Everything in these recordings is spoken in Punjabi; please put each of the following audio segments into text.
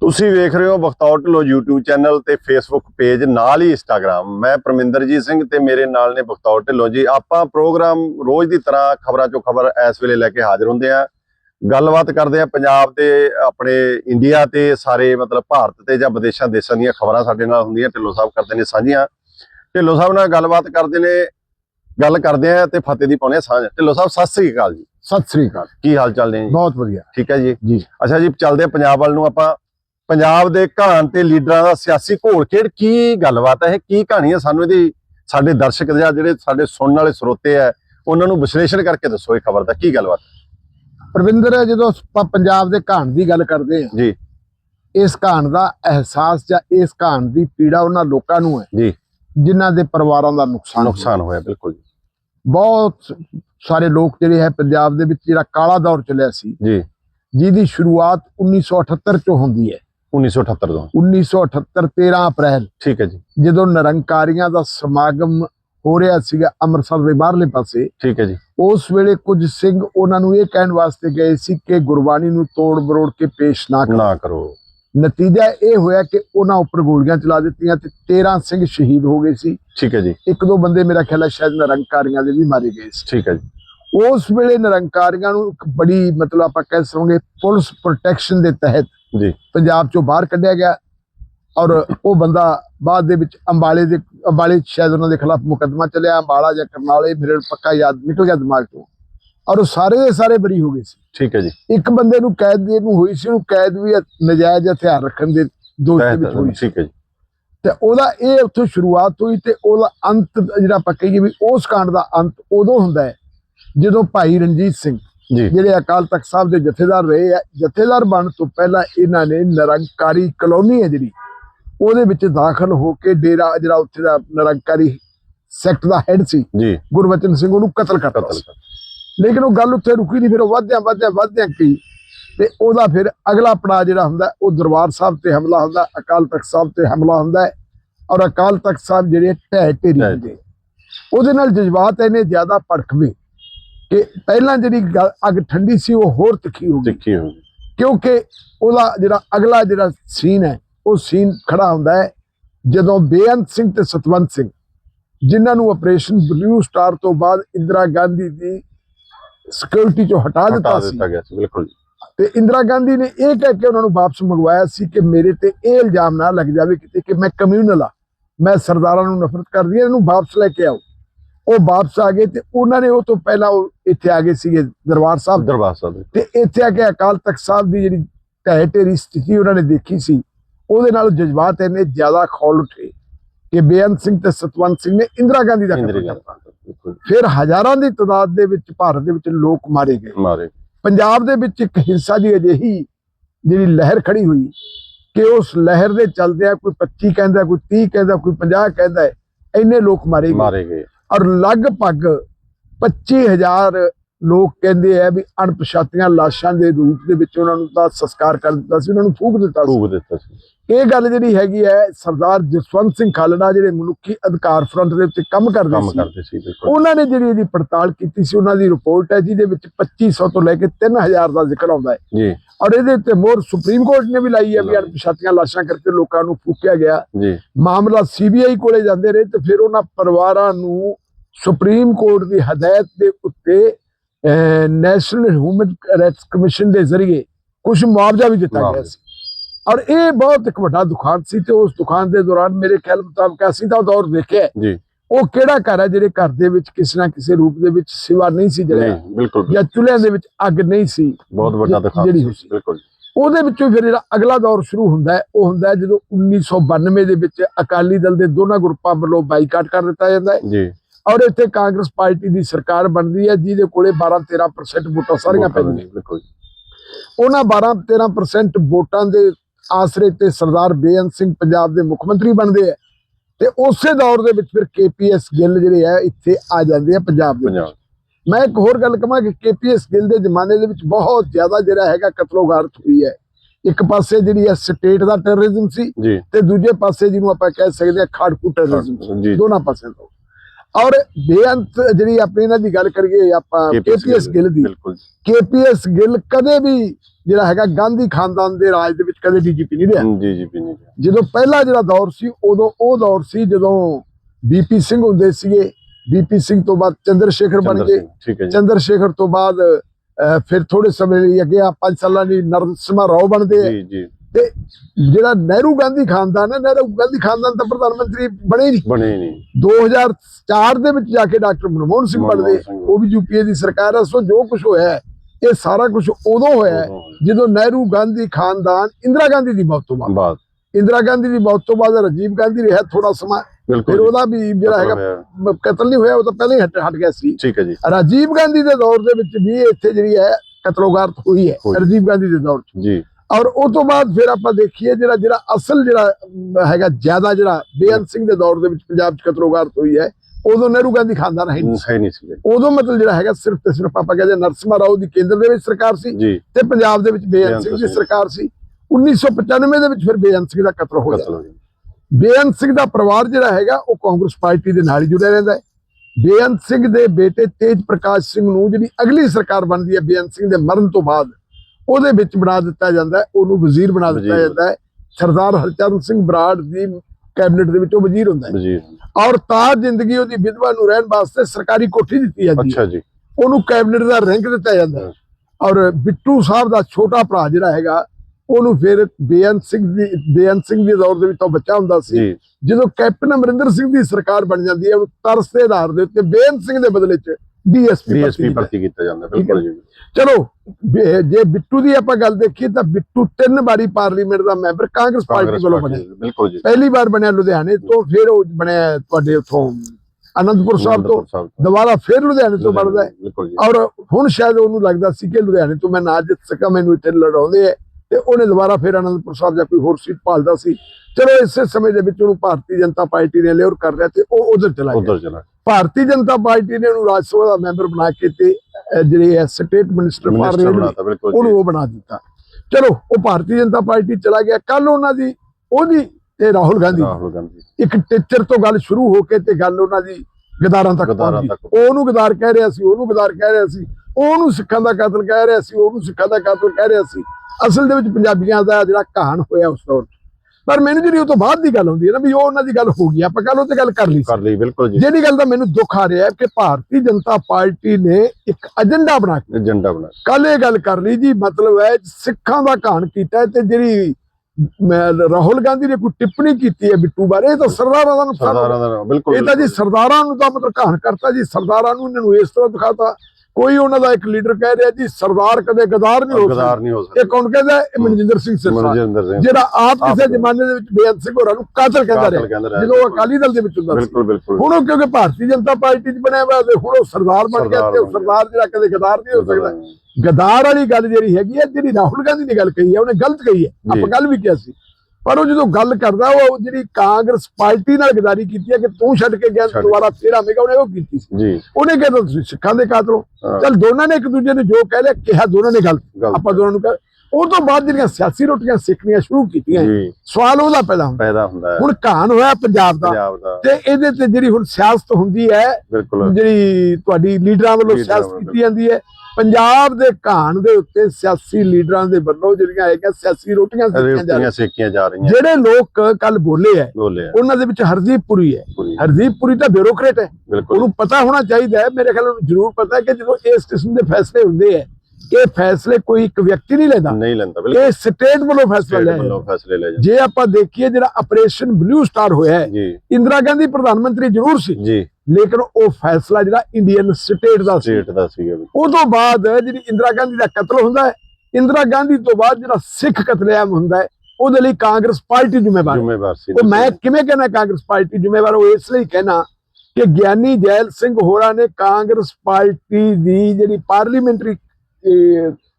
ਤੁਸੀਂ ਵੇਖ ਰਹੇ ਹੋ ਬਖਤੌਰ ਢਿੱਲੋਂ YouTube ਚੈਨਲ ਤੇ Facebook ਪੇਜ ਨਾਲ ਹੀ Instagram ਮੈਂ ਪਰਮਿੰਦਰਜੀਤ ਸਿੰਘ ਤੇ ਮੇਰੇ ਨਾਲ ਨੇ ਬਖਤੌਰ ਢਿੱਲੋਂ ਜੀ। ਆਪਾਂ ਪ੍ਰੋਗਰਾਮ ਰੋਜ਼ ਦੀ ਤਰ੍ਹਾਂ ਖਬਰਾਂ ਚੋਂ ਖਬਰ ਇਸ ਵੇਲੇ ਲੈ ਕੇ ਹਾਜ਼ਰ ਹੁੰਦੇ ਆ ਗੱਲਬਾਤ ਕਰਦੇ ਆ ਪੰਜਾਬ ਦੇ ਆਪਣੇ ਇੰਡੀਆ ਤੇ ਸਾਰੇ ਮਤਲਬ ਭਾਰਤ ਤੇ ਜਾਂ ਵਿਦੇਸ਼ਾਂ ਦੇਸ਼ਾਂ ਦੀਆਂ ਖਬਰਾਂ ਸਾਡੇ ਨਾਲ ਹੁੰਦੀਆਂ ਢਿੱਲੋਂ ਸਾਹਿਬ ਕਰਦੇ ਨੇ ਸਾਂਝੀਆਂ। ਢਿੱਲੋਂ ਸਾਹਿਬ ਨਾਲ ਗੱਲਬਾਤ ਕਰਦੇ ਨੇ ਗੱਲ ਕਰਦੇ ਆ ਤੇ ਫਤਿਹ ਦੀ ਪਾਉਂਦੇ ਆ ਸਾਂਝ। ਢਿੱਲੋਂ ਸਾਹਿਬ ਸਤਿ ਸ੍ਰੀ ਅਕਾਲ ਜੀ। ਸਤਿ ਸ੍ਰੀ ਅਕਾਲ। ਕੀ ਹਾਲ ਚਾਲ ਨੇ ਜੀ? ਬਹੁਤ ਵਧੀਆ। ਠੀਕ ਹੈ ਜੀ? ਜੀ। ਅੱਛਾ ਜੀ ਚੱਲਦੇ ਆ ਪੰਜਾਬ ਵੱਲ ਨੂੰ ਆਪਾਂ। ਪੰਜਾਬ ਦੇ ਘਾਣ ਤੇ ਲੀਡਰਾਂ ਦਾ ਸਿਆਸੀ ਘੋਲ-ਖੇਡ ਕੀ ਗੱਲਬਾਤ ਹੈ? ਕੀ ਕਹਾਣੀ ਹੈ? ਸਾਨੂੰ ਇਹਦੀ ਸਾਡੇ ਦਰਸ਼ਕ ਜਾਂ ਜਿਹੜੇ ਸਾਡੇ ਸੁਣਨ ਵਾਲੇ ਸਰੋਤੇ ਆ ਉਹਨਾਂ ਨੂੰ ਵਿਸ਼ਲੇਸ਼ਣ ਕਰਕੇ ਦੱਸੋ ਇਹ ਖਬਰ ਦਾ। ਕੀ ਗੱਲਬਾਤ ਪ੍ਰਵਿੰਦਰ ਜਦੋਂ ਪੰਜਾਬ ਦੇ ਕਹਾਣ ਦੀ ਗੱਲ ਕਰਦੇ ਹਾਂ ਜੀ। ਇਸ ਕਹਾਣ ਦਾ ਅਹਿਸਾਸ ਜਾਂ ਇਸ ਕਹਾਣ ਦੀ ਪੀੜਾ ਉਹਨਾਂ ਲੋਕਾਂ ਨੂੰ ਹੈ ਜੀ। ਜਿਨ੍ਹਾਂ ਦੇ ਪਰਿਵਾਰਾਂ ਦਾ ਨੁਕਸਾਨ। ਨੁਕਸਾਨ ਹੋਇਆ ਬਿਲਕੁਲ ਜੀ। ਬਹੁਤ ਸਾਰੇ ਲੋਕ ਜਿਹੜੇ ਹੈ ਪੰਜਾਬ ਦੇ ਵਿੱਚ ਜਿਹੜਾ ਕਾਲਾ ਦੌਰ ਚੱਲਿਆ ਸੀ ਜੀ। ਜਿਹਦੀ ਸ਼ੁਰੂਆਤ 1978 ਚੋਂ ਹੁੰਦੀ ਹੈ। 1978 ਤੋਂ। 1978 13 ਅਪ੍ਰੈਲ ਠੀਕ ਹੈ ਜੀ। ਜਦੋਂ ਨਿਰੰਕਾਰੀਆਂ ਦਾ ਸਮਾਗਮ ਹੋ ਰਿਹਾ ਸੀਗਾ ਅੰਮ੍ਰਿਤਸਰ ਦੇ ਬਾਹਰਲੇ ਪਾਸੇ ਠੀਕ ਹੈ ਜੀ। ਉਸ ਵੇਲੇ ਕੁਝ ਸਿੰਘ ਉਹਨਾਂ ਨੂੰ ਇਹ ਕਹਿਣ ਵਾਸਤੇ ਗਏ ਸੀ ਕਿ ਗੁਰਬਾਣੀ ਨੂੰ ਤੋੜ ਬਰੋੜ ਕੇ ਪੇਸ਼ ਨਾ ਕਰੋ। ਨਾ ਕਰੋ। ਨਤੀਜਾ ਇਹ ਹੋਇਆ ਕਿ ਉਹਨਾਂ ਉੱਪਰ ਗੋਲੀਆਂ ਚਲਾ ਦਿੱਤੀਆਂ ਤੇ 13 ਸਿੰਘ ਸ਼ਹੀਦ ਹੋ ਗਏ ਸੀ। ਠੀਕ ਹੈ ਜੀ। ਇੱਕ ਦੋ ਬੰਦੇ ਮੇਰਾ ਖਿਆਲ ਹੈ ਸ਼ਾਇਦ ਨਿਰੰਕਾਰੀਆਂ ਦੇ ਵੀ ਮਾਰੇ ਗਏ ਸੀ। ਠੀਕ ਹੈ ਜੀ। ਉਸ ਵੇਲੇ ਨਿਰੰਕਾਰੀਆਂ ਨੂੰ ਇੱਕ ਬੜੀ ਮਤਲਬ ਆਪਾਂ ਕਹਿ ਸਕਦੇ ਪੁਲਿਸ ਪ੍ਰੋਟੈਕਸ਼ਨ ਦੇ ਤਹਿਤ ਜੀ। ਪੰਜਾਬ ਚੋਂ ਬਾਹਰ ਕੱਢਿਆ ਗਿਆ ਔਰ ਉਹ ਬੰਦਾ ਬਾਅਦ ਦੇ ਵਿੱਚ ਅੰਬਾਲੇ ਦੇ ਅੰਬਾਲੇ ਸ਼ਾਇਦ ਉਹਨਾਂ ਦੇ ਖਿਲਾਫ ਮੁਕੱਦਮਾ ਚੱਲਿਆ ਅੰਬਾਲਾ ਜਾਂ ਕਰਨਾਲੇ ਮੇਰੇ ਪੱਕਾ ਯਾਦ ਨਿਕਲ ਗਿਆ ਦਿਮਾਗ ਤੋਂ। ਔਰ ਉਹ ਸਾਰੇ ਦੇ ਸਾਰੇ ਬਰੀ ਹੋ ਗਏ ਸੀ। ਠੀਕ ਹੈ ਜੀ। ਇੱਕ ਬੰਦੇ ਨੂੰ ਕੈਦ ਦੇ ਨੂੰ ਹੋਈ ਸੀ ਉਹਨੂੰ ਕੈਦ ਵੀ ਨਜਾਇਜ਼ ਹਥਿਆਰ ਰੱਖਣ ਦੇ ਦੋਸ਼ ਦੇ ਵਿੱਚ ਹੋਈ ਸੀ। ਠੀਕ ਹੈ ਜੀ। ਤੇ ਉਹਦਾ ਇਹ ਉੱਥੋਂ ਸ਼ੁਰੂਆਤ ਹੋਈ ਤੇ ਉਹਦਾ ਅੰਤ ਜਿਹੜਾ ਆਪਾਂ ਕਹੀਏ ਵੀ ਉਸ ਕਾਂਡ ਦਾ ਅੰਤ ਉਦੋਂ ਹੁੰਦਾ ਹੈ ਜਦੋਂ ਭਾਈ ਰਣਜੀਤ ਸਿੰਘ ਜੀ ਜਿਹੜੇ ਅਕਾਲ ਤਖਤ ਸਾਹਿਬ ਦੇ ਜਥੇਦਾਰ ਰਹੇ ਆ ਜਥੇਦਾਰ ਬਣਨ ਤੋਂ ਪਹਿਲਾਂ ਇਹਨਾਂ ਨੇ ਨਿਰੰਕਾਰੀ ਕਲੋਨੀ ਹੈ ਜਿਹੜੀ ਉਹਦੇ ਵਿੱਚ ਦਾਖਲ ਹੋ ਕੇ ਡੇਰਾ ਜਿਹੜਾ ਉੱਥੇ ਦਾ ਨਿਰੰਕਾਰੀ ਸੈਕਟ ਦਾ ਹੈੱਡ ਸੀ ਜੀ। ਗੁਰਬਚਨ ਸਿੰਘ ਉਹਨੂੰ ਕਤਲ ਕਰਤਾ। ਕਰ ਲੇਕਿਨ ਉਹ ਗੱਲ ਉੱਥੇ ਰੁਕੀ ਨਹੀਂ ਫਿਰ ਉਹ ਵਧਦਿਆਂ ਵਧਦਿਆਂ ਵਧਦਿਆਂ ਗਈ ਤੇ ਉਹਦਾ ਫਿਰ ਅਗਲਾ ਪੜਾਅ ਜਿਹੜਾ ਹੁੰਦਾ ਉਹ ਦਰਬਾਰ ਸਾਹਿਬ ਤੇ ਹਮਲਾ ਹੁੰਦਾ ਅਕਾਲ ਤਖਤ ਸਾਹਿਬ ਤੇ ਹਮਲਾ ਹੁੰਦਾ ਔਰ ਅਕਾਲ ਤਖਤ ਸਾਹਿਬ ਜਿਹੜੇ ਢਹਿ ਢੇਰੀ ਹੁੰਦੇ ਉਹਦੇ ਨਾਲ ਜਜ਼ਬਾਤ ਇਹਨੇ ਜ਼ਿਆਦਾ ਭੜਕਵੇਂ ਕਿ ਪਹਿਲਾਂ ਜਿਹੜੀ ਗੱਲ- ਅੱਗ ਠੰਡੀ ਸੀ ਉਹ ਹੋਰ ਤਿੱਖੀ ਹੋ ਗਈ। ਤਿੱਖੀ ਹੋ ਗਈ। ਕਿਉਂਕਿ ਉਹਦਾ ਜਿਹੜਾ ਅਗਲਾ ਜਿਹੜਾ ਸੀਨ ਹੈ ਉਹ ਸੀਨ ਖੜਾ ਹੁੰਦਾ ਹੈ ਜਦੋਂ ਬੇਅੰਤ ਸਿੰਘ ਤੇ ਸਤਵੰਤ ਸਿੰਘ ਜਿਨ੍ਹਾਂ ਨੂੰ ਆਪਰੇਸ਼ਨ ਬਲੂ ਸਟਾਰ ਤੋਂ ਬਾਅਦ ਇੰਦਰਾ ਗਾਂਧੀ ਦੀ ਸਿਕਿਉਰਿਟੀ ਚੋਂ ਹਟਾ ਦਿੱਤਾ ਸੀ। ਦਿੱਤਾ ਗਿਆ ਸੀ ਬਿਲਕੁਲ ਤੇ ਇੰਦਰਾ ਗਾਂਧੀ ਨੇ ਇਹ ਕਹਿ ਕੇ ਉਹਨਾਂ ਨੂੰ ਵਾਪਸ ਮੰਗਵਾਇਆ ਸੀ ਕਿ ਮੇਰੇ ਤੇ ਇਹ ਇਲਜ਼ਾਮ ਨਾ ਲੱਗ ਜਾਵੇ ਕਿਤੇ ਕਿ ਮੈਂ ਕਮਿਊਨਲ ਆ। ਮੈਂ ਸਰਦਾਰਾਂ ਨੂੰ ਨਫ਼ਰਤ ਕਰਦੀ ਹਾਂ ਇਹਨੂੰ ਵਾਪਸ ਲੈ ਕੇ ਆਓ। ਉਹ ਵਾਪਸ ਆ ਗਏ ਤੇ ਉਹਨਾਂ ਨੇ ਉਹ ਤੋਂ ਪਹਿਲਾਂ ਉਹ ਇੱਥੇ ਆ ਗਏ ਸੀਗੇ ਦਰਬਾਰ ਸਾਹਿਬ। ਦਰਬਾਰ ਸਾਹਿਬ। ਤੇ ਇੱਥੇ ਆ ਕੇ ਅਕਾਲ ਤਖਤ ਸਾਹਿਬ ਦੀ ਜਿਹੜੀ ਢਹਿ ਢੇਰੀ ਸਥਿਤੀ ਉਹਨਾਂ ਨੇ ਦੇਖੀ ਸੀ ਉਹਦੇ ਨਾਲ ਜਜ਼ਬਾਤ ਇੰਨੇ ਜ਼ਿਆਦਾ ਖੌਲ ਉੱਠੇ ਕਿ ਬੇਅੰਤ ਸਿੰਘ ਤੇ ਸਤਵੰਤ ਸਿੰਘ ਨੇ ਇੰਦਰਾ ਗਾਂਧੀ ਦਾ ਫਿਰ ਹਜ਼ਾਰਾਂ ਦੀ ਤਾਦਾਦ ਦੇ ਵਿੱਚ ਭਾਰਤ ਦੇ ਵਿੱਚ ਲੋਕ ਮਾਰੇ ਗਏ। ਮਾਰੇ ਪੰਜਾਬ ਦੇ ਵਿੱਚ ਇੱਕ ਹਿੰਸਾ ਦੀ ਅਜਿਹੀ ਜਿਹੜੀ ਲਹਿਰ ਖੜੀ ਹੋਈ ਕਿ ਉਸ ਲਹਿਰ ਦੇ ਚੱਲਦਿਆਂ ਕੋਈ 25 ਕਹਿੰਦਾ ਕੋਈ 30 ਕਹਿੰਦਾ ਕੋਈ 50 ਕਹਿੰਦਾ ਇੰਨੇ ਲੋਕ ਮਾਰੇ ਗਏ। ਮਾਰੇ ਗਏ। ਔਰ ਲਗਭਗ 25000 ਲੋਕ ਕਹਿੰਦੇ ਆ ਵੀ ਅਣਪਛਾਤੀਆਂ ਲਾਸ਼ਾਂ ਦੇ ਰੂਪ ਦੇ ਵਿੱਚ ਉਹਨਾਂ ਨੂੰ ਤਾਂ ਸੰਸਕਾਰ ਕਰ ਦਿੱਤਾ ਸੀ ਉਹਨਾਂ ਨੂੰ ਫੂਕ ਦਿੱਤਾ ਸੀ। ਭੂਗ ਦਿੱਤਾ ਸੀ। ਇਹ ਗੱਲ ਜਿਹੜੀ ਹੈਗੀ ਹੈ ਸਰਦਾਰ ਜਸਵੰਤ ਸਿੰਘ ਖਾਲੜਾ ਜਿਹੜੇ ਮਨੁੱਖੀ ਅਧਿਕਾਰ ਫਰੰਟ ਦੇ ਉੱਤੇ ਕੰਮ ਕਰਦੇ ਸੀ ਕਰਦੇ ਸੀ ਬਿਲਕੁਲ। ਉਹਨਾਂ ਨੇ ਜਿਹੜੀ ਇਹਦੀ ਪੜਤਾਲ ਕੀਤੀ ਸੀ ਉਹਨਾਂ ਦੀ ਰਿਪੋਰਟ ਹੈ ਜਿਹਦੇ ਵਿੱਚ 2500 ਤੋਂ ਲੈ ਕੇ 3000 ਦਾ ਜ਼ਿਕਰ ਆਉਂਦਾ ਹੈ। ਜੀ। ਔਰ ਇਹਦੇ ਉੱਤੇ ਮੋਹਰ ਸੁਪਰੀਮ ਕੋਰਟ ਨੇ ਵੀ ਲਾਈ ਹੈ ਵੀ। ਅਣਪਛਾਤੀਆਂ ਲਾਸ਼ਾਂ ਕਰਕੇ ਲੋਕਾਂ ਨੂੰ ਫੂਕਿਆ ਗਿਆ ਜੀ ਮਾਮਲਾ ਸੀਬੀਆਈ ਕੋਲੇ ਜਾਂਦੇ ਰਹੇ ਤੇ ਫਿਰ ਉਹਨਾਂ ਪਰਿਵਾਰਾਂ ਨੂੰ ਸੁਪਰੀਮ ਕੋਰਟ ਦੀ ਹਦਾਇਤ ਦੇ ਉੱਤੇ ਨੈਸ਼ਨਲ ਹਿਊਮਨ ਰਾਈਟਸ ਕਮਿਸ਼ਨ ਦੇ ਜ਼ਰੀਏ ਕੁਝ ਮੁਆਵਜ਼ਾ ਵੀ ਦਿੱਤਾ ਗਿਆ। ਸੀ ਔਰ ਇਹ ਬਹੁਤ ਇੱਕ ਵੱਡਾ ਦੁਖਾਂਤ ਸੀ ਤੇ ਉਸ ਦੁਖਾਂਤ ਦੇ ਦੌਰਾਨ ਮੇਰੇ ਖਿਆਲ ਮੁਤਾਬਕ ਅਸੀਂ ਤਾਂ ਦੌਰ ਦੇਖਿਆ। ਜੀ ਉਹ ਕਿਹੜਾ ਘਰ ਹੈ ਜਿਹੜੇ ਘਰ ਦੇ ਵਿੱਚ ਕਿਸੇ ਨਾ ਕਿਸੇ ਰੂਪ ਦੇ ਵਿੱਚ ਸਿਵਾ ਨਹੀਂ ਸੀ ਜਲਿਆ ਨਹੀਂ ਬਿਲਕੁਲ ਜਾਂ ਚੁੱਲ੍ਹਿਆਂ ਦੇ ਵਿੱਚ ਅੱਗ ਨਹੀਂ ਸੀ ਬਹੁਤ ਵੱਡਾ ਜ- ਦਿਖਾ ਜਿਹੜੀ ਹੋਈ ਸੀ। ਬਿਲਕੁਲ। ਉਹਦੇ ਵਿੱਚੋਂ ਫਿਰ ਜਿਹੜਾ ਅਗਲਾ ਦੌਰ ਸ਼ੁਰੂ ਹੁੰਦਾ ਹੈ ਉਹ ਹੁੰਦਾ ਹੈ ਜਦੋਂ 1992 ਦੇ ਵਿੱਚ ਅਕਾਲੀ ਦਲ ਦੇ ਦੋਨਾਂ ਗਰੁੱਪਾਂ ਵੱਲੋਂ ਬਾਈਕਾਟ ਕਰ ਦਿੱਤਾ ਜਾਂਦਾ ਹੈ। ਜੀ। ਔਰ ਇੱਥੇ ਕਾਂਗਰਸ ਪਾਰਟੀ ਦੀ ਸਰਕਾਰ ਬਣਦੀ ਹੈ ਜਿਹਦੇ ਕੋਲੇ 12-13% ਵੋਟਾਂ ਸਾਰੀਆਂ ਪੈਂਦੀਆਂ। ਬਿਲਕੁਲ। ਉਹਨਾਂ 12-13% ਵੋਟਾਂ ਦੇ ਆਸਰੇ ਤੇ ਸਰਦਾਰ ਬੇਅੰਤ ਸਿੰਘ ਪੰਜਾਬ ਦੇ ਮੁੱਖ ਮੰਤਰੀ ਬਣਦੇ ਆ ਤੇ ਉਸੇ ਦੌਰ ਦੇ ਵਿੱਚ ਫਿਰ ਕੇਪੀਐਸ ਗਿੱਲ ਜਿਹੜੇ ਆ ਇੱਥੇ ਆ ਜਾਂਦੇ ਆ ਪੰਜਾਬ ਦੇ ਵਿੱਚ। ਪੰਜਾਬ ਮੈਂ ਇੱਕ ਹੋਰ ਗੱਲ ਕਹਾਂ ਕਿ ਕੇਪੀਐਸ ਗਿੱਲ ਦੇ ਜ਼ਮਾਨੇ ਦੇ ਵਿੱਚ ਬਹੁਤ ਜ਼ਿਆਦਾ ਜਿਹੜਾ ਹੈਗਾ ਕਤਲੋਗਾਰਤ ਹੋਈ ਹੈ। ਇੱਕ ਪਾਸੇ ਜਿਹੜੀ ਹੈ ਸਟੇਟ ਦਾ ਟੈਰਰਿਜ਼ਮ ਸੀ ਤੇ ਦੂਜੇ ਪਾਸੇ ਜਿਹਨੂੰ ਆਪਾਂ ਕਹਿ ਸਕਦੇ ਹਾਂ ਖਾੜਕੂ ਟੈਰਰਿਜ਼ਮ ਦੋਨਾਂ ਪਾਸੇ ਤੋਂ। ਔਰ ਬੇਅੰਤ ਜਿਹੜੀ ਆਪਣੀ ਇਹਨਾਂ ਦੀ ਗੱਲ ਕਰੀਏ ਆਪਾਂ ਕੇਪੀਐਸ ਗਿੱਲ ਦੀ ਕੇਪੀਐਸ ਗਿੱਲ ਕਦੇ ਵੀ ਜਿਹੜਾ ਹੈਗਾ ਗਾਂਧੀ ਖਾਨਦਾਨ ਦੇ ਰਾਜ ਦੇ ਵਿੱਚ ਕਦੇ ਡੀਜੀਪੀ ਨਹੀਂ ਰਿਹਾ। ਪੀਨੀ ਜੀ ਜਦੋਂ ਪਹਿਲਾ ਜਿਹੜਾ ਦੌਰ ਸੀ ਉਦੋਂ ਉਹ ਦੌਰ ਸੀ ਜਦੋਂ ਬੀਪੀ ਸਿੰਘ ਹੁੰਦੇ ਸੀਗੇ। ਬੀਪੀ ਸਿੰਘ ਤੋਂ ਬਾਅਦ ਚੰਦਰ ਸ਼ੇਖਰ ਬਣ ਗਏ। ਚੰਦਰ ਸ਼ੇਖਰ ਤੋਂ ਬਾਅਦ ਫਿਰ ਥੋੜੇ ਸਮੇਂ ਲਈ ਅੱਗੇ ਆ ਪੰਜ ਸਾਲਾਂ ਲਈ ਨਰਸਿਮਹਾ ਰਾਓ ਬਣਦੇ ਆ। ਜੀ ਜੀ। ਤੇ ਜਿਹੜਾ ਨਹਿਰੂ ਗਾਂਧੀ ਖਾਨਦਾਨ ਹੈ ਨਹਿਰੂ ਗਾਂਧੀ ਖਾਨਦਾਨ ਤਾਂ ਪ੍ਰਧਾਨ ਮੰਤਰੀ ਬਣੇ ਨਹੀਂ। ਬਣੇ ਨਹੀਂ। 2004 ਦੇ ਵਿੱਚ ਜਾ ਕੇ ਡਾਕਟਰ ਮਨਮੋਹਨ ਸਿੰਘ ਬਣਦੇ। ਉਹ ਵੀ ਯੂਪੀਏ ਦੀ ਸਰਕਾਰ ਹੈ ਸੋ ਜੋ ਕੁਝ ਹੋਇਆ ਇਹ ਸਾਰਾ ਕੁਝ ਉਦੋਂ ਹੋਇਆ ਜਦੋਂ ਨਹਿਰੂ ਗਾਂਧੀ ਖਾਨਦਾਨ ਇੰਦਰਾ ਗਾਂਧੀ ਦੀ ਮੌਤ ਤੋਂ ਬਾਅਦ। ਇੰਦਰਾ ਗਾਂਧੀ ਦੀ ਮੌਤ ਤੋਂ ਬਾਅਦ ਰਾਜੀਵ ਗਾਂਧੀ ਰਿਹਾ ਥੋੜਾ ਸਮਾਂ। ਬਿਲਕੁਲ ਫਿਰ ਉਹਦਾ ਵੀ ਜਿਹੜਾ ਹੈਗਾ ਕਤਲ ਨਹੀਂ ਹੋਇਆ ਉਹ ਤਾਂ ਪਹਿਲਾਂ ਹੀ ਹਟ ਗਿਆ ਸੀ। ਠੀਕ ਹੈ ਜੀ। ਰਾਜੀਵ ਗਾਂਧੀ ਦੇ ਦੌਰ ਦੇ ਵਿੱਚ ਵੀ ਇੱਥੇ ਜਿਹੜੀ ਹੈ ਕਤਲੋਗਾਰਤ ਹੋਈ ਹੈ। ਰਾਜੀਵ ਗਾਂਧੀ ਦੇ ਦੌਰ 'ਚ। ਜੀ। ਔਰ ਉਹ ਤੋਂ ਬਾਅਦ ਫਿਰ ਆਪਾਂ ਦੇਖੀਏ ਜਿਹੜਾ ਜਿਹੜਾ ਅਸਲ ਜਿਹੜਾ ਹੈਗਾ ਜ਼ਿਆਦਾ ਜਿਹੜਾ ਬੇਅੰਤ ਸਿੰਘ ਦੇ ਦੌਰ ਦੇ ਵਿੱਚ ਪੰਜਾਬ 'ਚ ਕਤਲੋਗਾਰਤ ਹੋਈ ਹੈ ਉਦੋਂ ਨਹਿਰੂ ਗਾਂਧੀ ਖਾਨਦਾਨ ਹੈ ਨਹੀਂ ਸੀ। ਹੈ ਨਹੀਂ ਸੀ ਉਦੋਂ ਮਤਲਬ ਜਿਹੜਾ ਹੈਗਾ ਸਿਰਫ ਤੇ ਸਿਰਫ ਆਪਾਂ ਕਹਿੰਦੇ ਨਰਸਿਮਹਾ ਰਾਓ ਦੀ ਕੇਂਦਰ ਦੇ ਵਿੱਚ ਸਰਕਾਰ ਸੀ ਤੇ ਪੰਜਾਬ ਦੇ ਵਿੱਚ ਬੇਅੰਤ ਸਿੰਘ ਦੀ। ਸਰਕਾਰ ਸੀ। 1995 ਦੇ ਵਿੱਚ ਫਿਰ ਬੇਅੰਤ ਸਿੰਘ ਦਾ ਕਤਲ ਹੋ ਗਿਆ। ਬੇਅੰਤ ਸਿੰਘ ਦਾ ਪਰਿਵਾਰ ਜਿਹੜਾ ਹੈਗਾ ਉਹ ਕਾਂਗਰਸ ਪਾਰਟੀ ਦੇ ਨਾਲ ਹੀ ਜੁੜਿਆ ਰਹਿੰਦਾ ਹੈ। ਬੇਅੰਤ ਸਿੰਘ ਦੇ ਬੇਟੇ ਤੇਜ ਪ੍ਰਕਾਸ਼ ਸਿੰਘ ਨੂੰ ਜਿਹੜੀ ਅਗਲੀ ਸਰਕਾਰ ਬਣਦੀ ਹੈ ਬੇਅੰਤ ਸਿੰਘ ਦੇ ਮਰਨ ਤੋਂ ਬਾਅਦ ਉਹਦੇ ਵਿੱਚ ਬਣਾ ਦਿੱਤਾ ਜਾਂਦਾ ਉਹਨੂੰ ਵਜ਼ੀਰ ਬਣਾ ਦਿੱਤਾ। ਜਾਂਦਾ ਹੈ। ਸਰਦਾਰ ਹਰਚਰਨ ਸਿੰਘ ਬਰਾੜ ਦੀ ਕੈਬਨਿਟ ਦੇ ਵਿੱਚ ਉਹ ਵਜ਼ੀਰ ਹੁੰਦਾ ਹੈ। ਔਰ ਤਾਂ ਜ਼ਿੰਦਗੀ ਉਹਦੀ ਵਿਧਵਾ ਨੂੰ ਰਹਿਣ ਵਾਸਤੇ ਸਰਕਾਰੀ ਕੋਠੀ ਦਿੱਤੀ ਜਾਂਦੀ ਹੈ। ਅੱਛਾ ਜੀ। ਉਹਨੂੰ ਕੈਬਨਿਟ ਦਾ ਰੈਂਕ ਦਿੱਤਾ ਜਾਂਦਾ ਔਰ ਬਿੱਟੂ ਸਾਹਿਬ ਦਾ ਛੋਟਾ ਭਰਾ ਜਿਹੜਾ ਹੈਗਾ ਉਹਨੂੰ ਫਿਰ ਬੇਅੰਤ ਸਿੰਘ ਦੀ ਬੇਅੰਤ ਸਿੰਘ ਦੇ ਦੌਰ ਦੇ ਵਿੱਚ ਤਾਂ ਬੱਚਾ ਹੁੰਦਾ ਸੀ। ਜਦੋਂ ਕੈਪਟਨ ਅਮਰਿੰਦਰ ਸਿੰਘ ਦੀ ਸਰਕਾਰ ਬਣ ਜਾਂਦੀ ਹੈ ਉਹਨੂੰ ਤਰਸ ਦੇ ਆਧਾਰ ਦੇ ਉੱਤੇ ਬੇਅੰਤ ਸਿੰਘ ਦੇ ਬਦਲੇ 'ਚ ਡੀਐਸਪੀ ਡੀਐਸਪੀ ਭਰਤੀ ਕੀਤਾ। ਜਾਂਦਾ ਬਿਲਕੁਲ ਜੀ। ਚਲੋ ਜੇ ਬਿੱਟੂ ਦੀ ਆਪਾਂ ਗੱਲ ਦੇਖੀਏ ਤਾਂ ਬਿੱਟੂ ਤਿੰਨ ਵਾਰੀ ਪਾਰਲੀਮੈਂਟ ਦਾ ਮੈਂਬਰ ਕਾਂਗਰਸ ਪਾਰਟੀ ਵੱਲੋਂ ਬਣਿਆ। ਬਿਲਕੁਲ ਜੀ। ਪਹਿਲੀ ਵਾਰ ਬਣਿਆ ਲੁਧਿਆਣੇ ਤੋਂ ਫਿਰ ਉਹ ਬਣਿਆ ਤੁਹਾਡੇ ਉਥੋਂ ਅਨੰਦਪੁਰ ਸਾਹਿਬ ਤੋਂ। ਦੁਬਾਰਾ ਫਿਰ ਲੁਧਿਆਣੇ ਤੋਂ ਬਣਦਾ ਹੈ। ਔਰ ਹੁਣ ਸ਼ਾਇਦ ਉਹਨੂੰ ਲੱਗਦਾ ਸੀ ਕਿ ਲੁਧਿਆਣੇ ਤੋਂ ਮੈਂ ਨਾ ਜਿੱਤ ਸਕਾਂ ਮੈਨੂੰ ਇੱਥੇ ਲੜਾਉਂਦੇ ਆ ਤੇ ਉਹਨੇ ਦੁਬਾਰਾ ਫਿਰ ਅਨੰਦਪੁਰ ਸਾਹਿਬ ਜਾਂ ਕੋਈ ਹੋਰ ਸੀਟ ਭਾਲਦਾ ਸੀ। ਚਲੋ ਇਸੇ ਸਮੇਂ ਦੇ ਵਿੱਚ ਉਹਨੂੰ ਭਾਰਤੀ ਜਨਤਾ ਪਾਰਟੀ ਨੇ ਲਿਓਰ ਕਰ ਲਿਆ ਤੇ ਉਹ ਉਧਰ ਚਲਾ ਗਿਆ। ਉਧਰ ਚਲਾ ਭਾਰਤੀ ਜਨਤਾ ਪਾਰਟੀ ਨੇ ਉਹਨੂੰ ਰਾਜ ਸਭਾ ਦਾ ਮੈਂਬਰ ਬਣਾ ਕੇ ਤੇ ਜਿਹੜੇ ਸਟੇਟ ਮਿਨਿਸਟਰ ਉਹਨੂੰ ਉਹ ਬਣਾ ਦਿੱਤਾ। ਚਲੋ ਉਹ ਭਾਰਤੀ ਜਨਤਾ ਪਾਰਟੀ ਚਲਾ ਗਿਆ। ਕੱਲ ਉਹਨਾਂ ਦੀ ਉਹਦੀ ਤੇ ਰਾਹੁਲ ਗਾਂਧੀ। ਦੀ ਰਾਹੁਲ ਗਾਂਧੀ। ਇੱਕ ਟੀਚਰ ਤੋਂ ਗੱਲ ਸ਼ੁਰੂ ਹੋ ਕੇ ਤੇ ਗੱਲ ਉਹਨਾਂ ਦੀ ਗਦਾਰਾਂ ਤੱਕ ਪਹੁੰਚ ਉਹਨੂੰ ਗਦਾਰ ਕਹਿ ਰਿਹਾ ਸੀ ਉਹਨੂੰ ਗਦਾਰ ਕਹਿ ਰਿਹਾ ਸੀ ਉਹਨੂੰ ਸਿੱਖਾਂ ਦਾ ਕਾਤਲ ਕਹਿ ਰਿਹਾ ਸੀ ਉਹਨੂੰ ਸਿੱਖਾਂ ਦਾ ਕਾਤਲ ਕਹਿ ਰਿਹਾ ਸੀ। ਅਸਲ ਦੇ ਵਿੱਚ ਪੰਜਾਬੀਆਂ ਦਾ ਜਿਹੜਾ ਕਹਾਣ ਹੋਇਆ ਉਸ ਦੌਰ ਪਰ ਮੈਨੂੰ ਜਿਹੜੀ ਉਹ ਤੋਂ ਬਾਅਦ ਦੀ ਗੱਲ ਹੁੰਦੀ ਹੈ ਨਾ ਵੀ ਉਹ ਉਹਨਾਂ ਦੀ ਗੱਲ ਹੋ ਗਈ ਆਪਾਂ ਕੱਲ ਉਹ ਤੇ ਗੱਲ ਕਰ ਲਈ ਕਰ ਲਈ ਬਿਲਕੁਲ ਜੀ। ਜਿਹੜੀ ਗੱਲ ਦਾ ਮੈਨੂੰ ਦੁੱਖ ਆ ਰਿਹਾ ਹੈ ਕਿ ਭਾਰਤੀ ਜਨਤਾ ਪਾਰਟੀ ਨੇ ਇੱਕ ਏਜੰਡਾ ਬਣਾ ਕੇ ਏਜੰਡਾ ਬਣਾ ਕੱਲ ਇਹ ਗੱਲ ਕਰ ਲਈ ਜੀ ਮਤਲਬ ਹੈ ਸਿੱਖਾਂ ਦਾ ਕਹਾਣ ਕੀਤਾ ਤੇ ਜਿਹੜੀ ਮੈਂ ਰਾਹੁਲ ਗਾਂਧੀ ਨੇ ਕੋਈ ਟਿੱਪਣੀ ਕੀਤੀ ਹੈ ਬਿੱਟੂ ਬਾਰੇ ਇਹ ਤਾਂ ਸਰਦਾਰਾਂ ਦਾ ਨੁਕਸਾਨ ਹੋ ਗਿਆ। ਸਰਦਾਰਾਂ ਦਾ ਬਿਲਕੁਲ ਇਹ ਤਾਂ ਜੀ ਸਰਦਾਰਾਂ ਨੂੰ ਤਾਂ ਮਤਲਬ ਕਹਾਣ ਕਰਤਾ ਜੀ ਸਰਦਾਰਾਂ ਨੂੰ ਇਹਨਾਂ ਨੂੰ ਇਸ ਤਰ੍ਹਾਂ ਦਿਖਾਤਾ। ਕੋਈ ਉਹਨਾਂ ਦਾ ਇੱਕ ਲੀਡਰ ਕਹਿ ਰਿਹਾ ਜੀ ਸਰਦਾਰ ਕਦੇ ਗਦਾਰ ਨਹੀਂ ਹੋ ਗਦਾਰ ਸਕਦਾ ਨਹੀਂ ਹੋ ਇਹ ਕੌਣ ਕਹਿੰਦਾ? ਇਹ ਮਨਜਿੰਦਰ ਸਿੰਘ ਸਿਰਸਾ। ਜਿਹੜਾ ਆਪ ਕਿਸੇ ਜ਼ਮਾਨੇ ਦੇ ਵਿੱਚ ਬੇਅੰਤ ਸਿੰਘ ਹੋਰਾਂ ਨੂੰ ਕਾਤਲ ਕਹਿੰਦਾ ਰਿਹਾ। ਜਦੋਂ ਅਕਾਲੀ ਦਲ ਦੇ ਵਿੱਚ ਹੁੰਦਾ ਸੀ। ਬਿਲਕੁਲ ਬਿਲਕੁਲ। ਹੁਣ ਉਹ ਕਿਉਂਕਿ ਭਾਰਤੀ ਜਨਤਾ ਪਾਰਟੀ 'ਚ ਬਣਿਆ ਹੋਇਆ ਤੇ ਹੁਣ ਉਹ ਸਰਦਾਰ ਬਣ ਗਿਆ ਤੇ ਉਹ। ਸਰਦਾਰ ਜਿਹੜਾ ਕਦੇ ਗਦਾਰ ਨਹੀਂ ਹੋ ਸਕਦਾ। ਗਦਾਰ। ਵਾਲੀ ਗੱਲ ਜਿਹੜੀ ਹੈਗੀ ਹੈ ਜਿਹੜੀ ਰਾਹੁਲ ਗਾਂਧੀ ਨੇ ਗੱਲ ਕਹੀ ਹੈ ਉਹਨੇ ਗਲਤ ਕਹੀ ਹੈ। ਆਪਾਂ ਗੱਲ ਵੀ ਕਿਹਾ ਸੀ। ਪਰ ਉਹ ਜਦੋਂ ਗੱਲ ਕਰਦਾ ਉਹ ਜਿਹੜੀ ਕਾਂਗਰਸ ਪਾਰਟੀ ਨਾਲ ਗਦਾਰੀ ਕੀਤੀ ਹੈ ਕਿ ਤੂੰ ਛੱਡ ਕੇ ਗਿਆ। ਦੁਬਾਰਾ ਫੇਰ ਆਵੇਂਗਾ ਉਹਨੇ ਉਹ ਕੀਤੀ ਸੀ। ਉਹਨੇ ਕਿਹਾ ਤੁਸੀਂ ਸਿੱਖਾਂ ਦੇ ਕਾਤਲ ਚਲ ਦੋਨਾਂ ਨੇ ਇੱਕ ਦੂਜੇ ਨੂੰ ਜੋ ਕਹਿ ਲਿਆ ਕਿਹਾ ਦੋਨਾਂ ਨੇ ਗਲਤ। ਆਪਾਂ ਦੋਨਾਂ ਨੂੰ ਕਹਿ ਉਹ ਤੋਂ ਬਾਅਦ ਜਿਹੜੀਆਂ ਸਿਆਸੀ ਰੋਟੀਆਂ ਸਿੱਖਣੀਆਂ ਸ਼ੁਰੂ ਕੀਤੀਆਂ ਸਵਾਲ ਉਹਦਾ ਪੈਦਾ ਹੁੰਦਾ ਪੈਦਾ ਹੁੰਦਾ ਹੈ। ਹੁਣ ਕਹਾਣ ਹੋਇਆ ਪੰਜਾਬ ਦਾ। ਤੇ ਇਹਦੇ ਤੇ ਜਿਹੜੀ ਹੁਣ ਸਿਆਸਤ ਹੁੰਦੀ ਹੈ ਜਿਹੜੀ ਤੁਹਾਡੀ ਲੀਡਰਾਂ ਵੱਲੋਂ ਸਿਆਸਤ। ਕੀਤੀ ਜਾਂਦੀ ਹੈ ਪੰਜਾਬ ਦੇ ਕਹਾਣ ਦੇ ਉੱਤੇ ਸਿਆਸੀ ਲੀਡਰਾਂ ਦੇ ਵੱਲੋਂ ਜਿਹੜੀਆਂ ਹੈਗੀਆਂ ਸਿਆਸੀ ਰੋਟੀਆਂ ਸੇਕੀਆਂ ਜਾ ਰਹੀਆਂ। ਜਿਹੜੇ ਲੋਕ ਕੱਲ ਬੋਲੇ ਆ, ਉਹਨਾਂ ਦੇ ਵਿੱਚ ਹਰਦੀਪ ਪੁਰੀ ਹੈ। ਹਰਦੀਪ ਪੁਰੀ ਤਾਂ ਬਿਊਰੋਕਰੇਟ ਹੈ। ਉਹਨੂੰ ਪਤਾ ਹੋਣਾ ਚਾਹੀਦਾ ਹੈ। ਮੇਰੇ ਖਿਆਲ ਉਹਨੂੰ ਜ਼ਰੂਰ ਪਤਾ ਹੈ ਕਿ ਜਦੋਂ ਇਸ ਕਿਸਮ ਦੇ ਫੈਸਲੇ ਹੁੰਦੇ ਹੈ ਇਹ ਫੈਸਲੇ ਕੋਈ ਇੱਕ ਵਿਅਕਤੀ ਨਹੀਂ ਲੈਂਦਾ। ਨਹੀਂ ਲੈਂਦਾ ਬਿਲਕੁਲ। ਇਹ ਸਟੇਟ ਵੱਲੋਂ ਫੈਸਲਾ ਲਿਆ ਵੱਲੋਂ। ਫੈਸਲੇ ਜੇ ਆਪਾਂ ਦੇਖੀਏ ਜਿਹੜਾ ਆਪਰੇਸ਼ਨ ਬਲੂ ਸਟਾਰ ਹੋਇਆ ਹੈ ਇੰਦਰਾ ਗਾਂਧੀ ਪ੍ਰਧਾਨ ਮੰਤਰੀ ਜ਼ਰੂਰ ਸੀ। ਜੀ। ਲੇਕਿਨ ਉਹ ਫੈਸਲਾ ਜਿਹੜਾ ਇੰਡੀਅਨ ਸਟੇਟ ਦਾ ਸੀ। ਸਟੇਟ ਦਾ ਵੀ। ਉਹ ਤੋਂ ਬਾਅਦ ਜਿਹੜੀ ਇੰਦਰਾ ਗਾਂਧੀ ਦਾ ਕਤਲ ਹੁੰਦਾ ਹੈ ਇੰਦਰਾ ਗਾਂਧੀ ਤੋਂ ਬਾਅਦ ਜਿਹੜਾ ਸਿੱਖ ਕਤਲੇਆਮ ਹੁੰਦਾ ਹੈ ਉਹਦੇ ਲਈ ਕਾਂਗਰਸ ਪਾਰਟੀ ਜ਼ਿੰਮੇਵਾਰ ਜ਼ਿੰਮੇਵਾਰ ਸੀ ਉਹ ਮੈਂ ਕਿਵੇਂ ਕਹਿਣਾ ਕਾਂਗਰਸ ਪਾਰਟੀ ਜ਼ਿੰਮੇਵਾਰ ਉਹ ਇਸ ਲਈ ਕਹਿਣਾ ਕਿ ਗਿਆਨੀ ਜੈਲ ਸਿੰਘ ਹੋਰਾਂ ਨੇ ਕਾਂਗਰਸ ਪਾਰਟੀ ਦੀ ਜਿਹੜੀ ਪਾਰਲੀਮੈਂਟਰੀ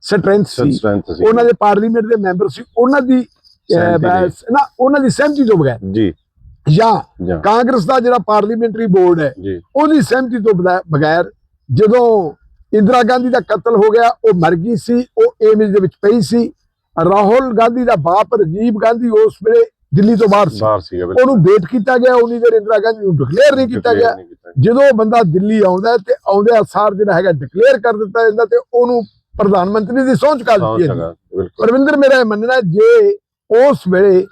ਸਟਰੈਂਥ ਸੀ। ਸਟਰੈਂਥ ਸੀ। ਉਹਨਾਂ ਦੇ ਪਾਰਲੀਮੈਂਟ ਦੇ ਮੈਂਬਰ ਸੀ। ਉਹਨਾਂ ਦੀ ਅਹ, ਸਹਿਮਤੀ ਨਹੀਂ। ਬਸ- ਨਾ ਉਹਨਾਂ ਦੀ ਸਹਿਮਤੀ ਤੋਂ ਬਗੈਰ। ਜੀ। ਜਾਂ ਜਾਂ। ਕਾਂਗਰਸ ਦਾ ਜਿਹੜਾ ਪਾਰਲੀਮੈਂਟਰੀ ਬੋਰਡ ਹੈ ਜੀ। ਉਹਦੀ ਸਹਿਮਤੀ ਤੋਂ ਬਦਾ- ਬਗੈਰ ਜਦੋਂ ਇੰਦਰਾ ਗਾਂਧੀ ਦਾ ਕਤਲ ਹੋ ਗਿਆ ਉਹ ਮਰ ਗਈ ਸੀ ਉਹ ਏਮਜ ਦੇ ਵਿੱਚ ਪਈ ਸੀ। ਰਾਹੁਲ ਗਾਂਧੀ ਦਾ ਬਾਪ ਰਾਜੀਵ ਗਾਂਧੀ ਉਸ ਵੇਲੇ ਦਿੱਲੀ ਤੋਂ ਬਾਹਰ ਸੀ। ਬਾਹਰ ਸੀਗਾ ਬਿਲਕੁਲ। ਉਹਨੂੰ ਵੇਟ ਕੀਤਾ ਗਿਆ ਉਨੀ ਦੇਰ ਇੰਦਰਾ ਗਾਂਧੀ ਨੂੰ ਡਿਕਲੇਅਰ ਨਹੀਂ ਕੀਤਾ ਗਿਆ। ਜਦੋਂ ਉਹ ਬੰਦਾ ਦਿੱਲੀ ਆਉਂਦਾ ਹੈ ਤੇ ਆਉਂਦੇ ਸਾਰ ਜਿਹੜਾ ਹੈਗਾ ਡਿਕਲੇਅਰ ਕਰ ਦਿੱਤਾ ਜਾਂਦਾ ਤੇ ਉਹਨੂੰ ਪ੍ਰਧਾਨ ਮੰਤਰੀ ਦੀ ਸਹੁੰ ਚੁਕਾ ਦਿੱਤੀ ਬਿਲਕੁਲ। ਪਰਵਿੰਦਰ ਮੇਰਾ ਇਹ ਮੰਨਣਾ ਹੈ, ਜੇ ਉਸ ਵੇਲੇ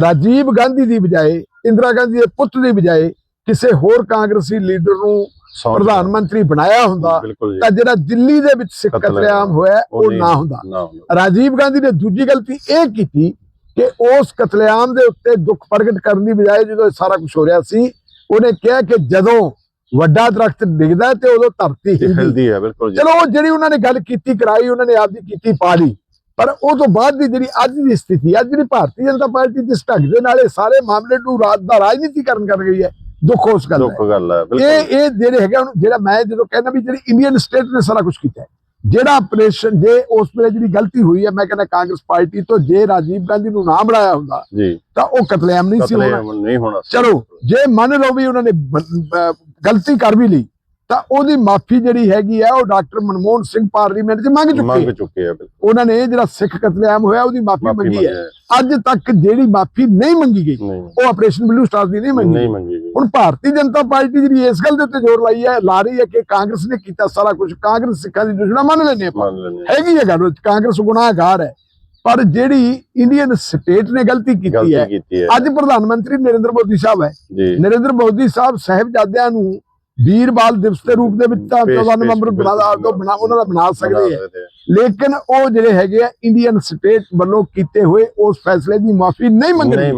ਰਾਜੀਵ ਗਾਂਧੀ ਦੀ ਬਜਾਏ ਇੰਦਰਾ ਗਾਂਧੀ ਦੇ ਪੁੱਤ ਦੀ ਬਜਾਏ ਕਿਸੇ ਹੋਰ ਕਾਂਗਰਸੀ ਲੀਡਰ ਨੂੰ ਪ੍ਰਧਾਨ। ਮੰਤਰੀ ਬਣਾਇਆ ਹੁੰਦਾ ਤਾਂ ਜਿਹੜਾ ਦਿੱਲੀ ਦੇ ਵਿੱਚ ਸਿੱਖ ਕਤਲੇਆਮ ਹੋਇਆ ਹੈ, ਉਹ ਨਾ ਹੁੰਦਾ। ਰਾਜੀਵ ਗਾਂਧੀ ਨੇ ਦੂਜੀ ਗਲਤੀ ਇਹ ਕੀਤੀ ਕਿ ਉਸ ਕਤਲੇਆਮ ਦੇ ਉੱਤੇ ਦੁੱਖ ਪ੍ਰਗਟ ਕਰਨ ਦੀ ਬਜਾਏ ਜਦੋਂ ਸਾਰਾ ਕੁਝ ਹੋ ਰਿਹਾ ਸੀ ਉਹਨੇ ਕਿਹਾ ਕਿ ਜਦੋਂ ਵੱਡਾ ਦਰਖਤ ਡਿੱਗਦਾ ਤੇ ਉਦੋਂ ਧਰਤੀ ਹਿਲਦੀ। ਹੈ ਬਿਲਕੁਲ ਚਲੋ ਉਹ ਜਿਹੜੀ ਉਹਨਾਂ ਨੇ ਗੱਲ ਕੀਤੀ ਕਰਾਈ ਉਹਨਾਂ ਨੇ ਆਪਦੀ ਕੀਤੀ ਪਾ ਲਈ ਪਰ ਉਹ ਤੋਂ ਬਾਅਦ ਦੀ ਜਿਹੜੀ ਅੱਜ ਦੀ ਸਥਿਤੀ ਅੱਜ ਜਿਹੜੀ ਭਾਰਤੀ ਜਨਤਾ ਪਾਰਟੀ ਜਿਸ ਢੰਗ ਦੇ ਨਾਲ ਇਹ ਸਾਰੇ ਮਾਮਲੇ ਨੂੰ ਰਾਤ ਦਾ ਰਾਜਨੀਤੀਕਰਨ ਕਰ ਗਈ ਹੈ ਦੁੱਖ ਉਸ ਗੱਲ ਦਾ। ਦੁੱਖ ਗੱਲ ਹੈ ਇਹ ਬਿਲਕੁਲ। ਇਹ ਜਿਹੜੇ ਹੈਗਾ ਜਿਹੜਾ ਮੈਂ ਜਦੋਂ ਕਹਿੰਦਾ ਵੀ ਜਿਹੜੀ ਇੰਡੀਅਨ ਸਟੇਟ ਨੇ ਸਾਰਾ ਕੁਝ ਕੀਤਾ ਹੈ ਜਿਹੜਾ ਆਪਰੇਸ਼ਨ ਜੇ ਉਸ ਵੇਲੇ ਜਿਹੜੀ ਗਲਤੀ ਹੋਈ ਹੈ ਮੈਂ ਕਹਿੰਦਾ ਕਾਂਗਰਸ ਪਾਰਟੀ ਤੋਂ ਜੇ ਰਾਜੀਵ ਗਾਂਧੀ ਨੂੰ ਨਾ ਬਣਾਇਆ ਹੁੰਦਾ ਤਾਂ ਉਹ ਕਤਲੇਆਮ ਨਹੀਂ ਸੀ ਹੋਣਾ ਨਹੀਂ। ਚਲੋ ਜੇ ਮੰਨ ਲਓ ਵੀ ਉਹਨਾਂ ਨੇ ਗਲਤੀ ਕਰ ਵੀ ਲਈ ਤਾਂ ਉਹਦੀ ਮਾਫੀ ਜਿਹੜੀ ਹੈਗੀ ਆ ਉਹ ਡਾਕਟਰ ਮਨਮੋਹਨ ਸਿੰਘ ਪਾਰਲੀਮੈਂਟ 'ਚ ਮੰਗ ਚੁੱਕੇ ਮੰਗ। ਚੁੱਕੇ ਆ ਬਿਲਕੁਲ। ਉਹਨਾਂ ਨੇ ਜਿਹੜਾ ਸਿੱਖ ਕਤਲੇਆਮ ਹੋਇਆ ਉਹਦੀ ਮਾਫੀ ਮੰਗੀ ਹੈ। ਅੱਜ ਤੱਕ ਜਿਹੜੀ ਮਾਫੀ ਨਹੀਂ ਮੰਗੀ ਗਈ ਉਹ ਆਪਰੇਸ਼ਨ ਬਲੂ ਸਟਾਰ ਦੀ ਨਹੀਂ ਮੰਗੀ ਨਹੀਂ ਗਈ। ਮੰਗੀ ਗਈ। ਹੁਣ ਭਾਰਤੀ ਜਨਤਾ ਪਾਰਟੀ ਜਿਹੜੀ ਇਸ ਗੱਲ ਦੇ ਉੱਤੇ ਜ਼ੋਰ ਲਾਈ ਹੈ ਲਾ ਰਹੀ ਹੈ ਕਿ ਕਾਂਗਰਸ ਨੇ ਕੀਤਾ ਸਾਰਾ ਕੁਝ ਕਾਂਗਰਸ ਸਿੱਖਾਂ ਦੀ ਦੁਸ਼ਮਣਾ ਮੰਨ ਲੈਂਦੇ ਆਪਾਂ। ਹੈਗੀ ਹੈ ਗੱਲ ਕਾਂਗਰਸ ਗੁਨਾਹਗਾਰ ਹੈ। ਪਰ ਜਿਹੜੀ ਇੰਡੀਅਨ ਸਟੇਟ ਨੇ ਗਲਤੀ ਕੀਤੀ ਹੈ। ਅੱਜ ਪ੍ਰਧਾਨ ਮੰਤਰੀ ਨਰਿੰਦਰ ਮੋਦੀ ਸਾਹਿਬ ਹੈ। ਨਰਿੰਦਰ ਮੋਦੀ ਸਾਹਿਬ ਸਾਹਿਬਜ਼ਾਦਿਆਂ ਨੂੰ ਵੀਰ ਬਾਲ ਦਿਵਸ ਦੇ ਰੂਪ ਦੇ ਵਿੱਚ ਤਾਂ ਪੇਸ਼- 14 ਨਵੰਬਰ ਬਣਾ ਬਣਾ ਉਹਨਾਂ ਦਾ ਬਣਾ ਸਕਦੇ ਆ। ਲੇਕਿਨ ਉਹ ਜਿਹੜੇ ਹੈਗੇ ਆ ਇੰਡੀਅਨ ਸਟੇਟ ਵੱਲੋਂ ਕੀਤੇ ਹੋਏ ਉਸ ਫੈਸਲੇ ਦੀ ਮਾਫੀ ਨਹੀਂ ਮੰਗਣਗੇ।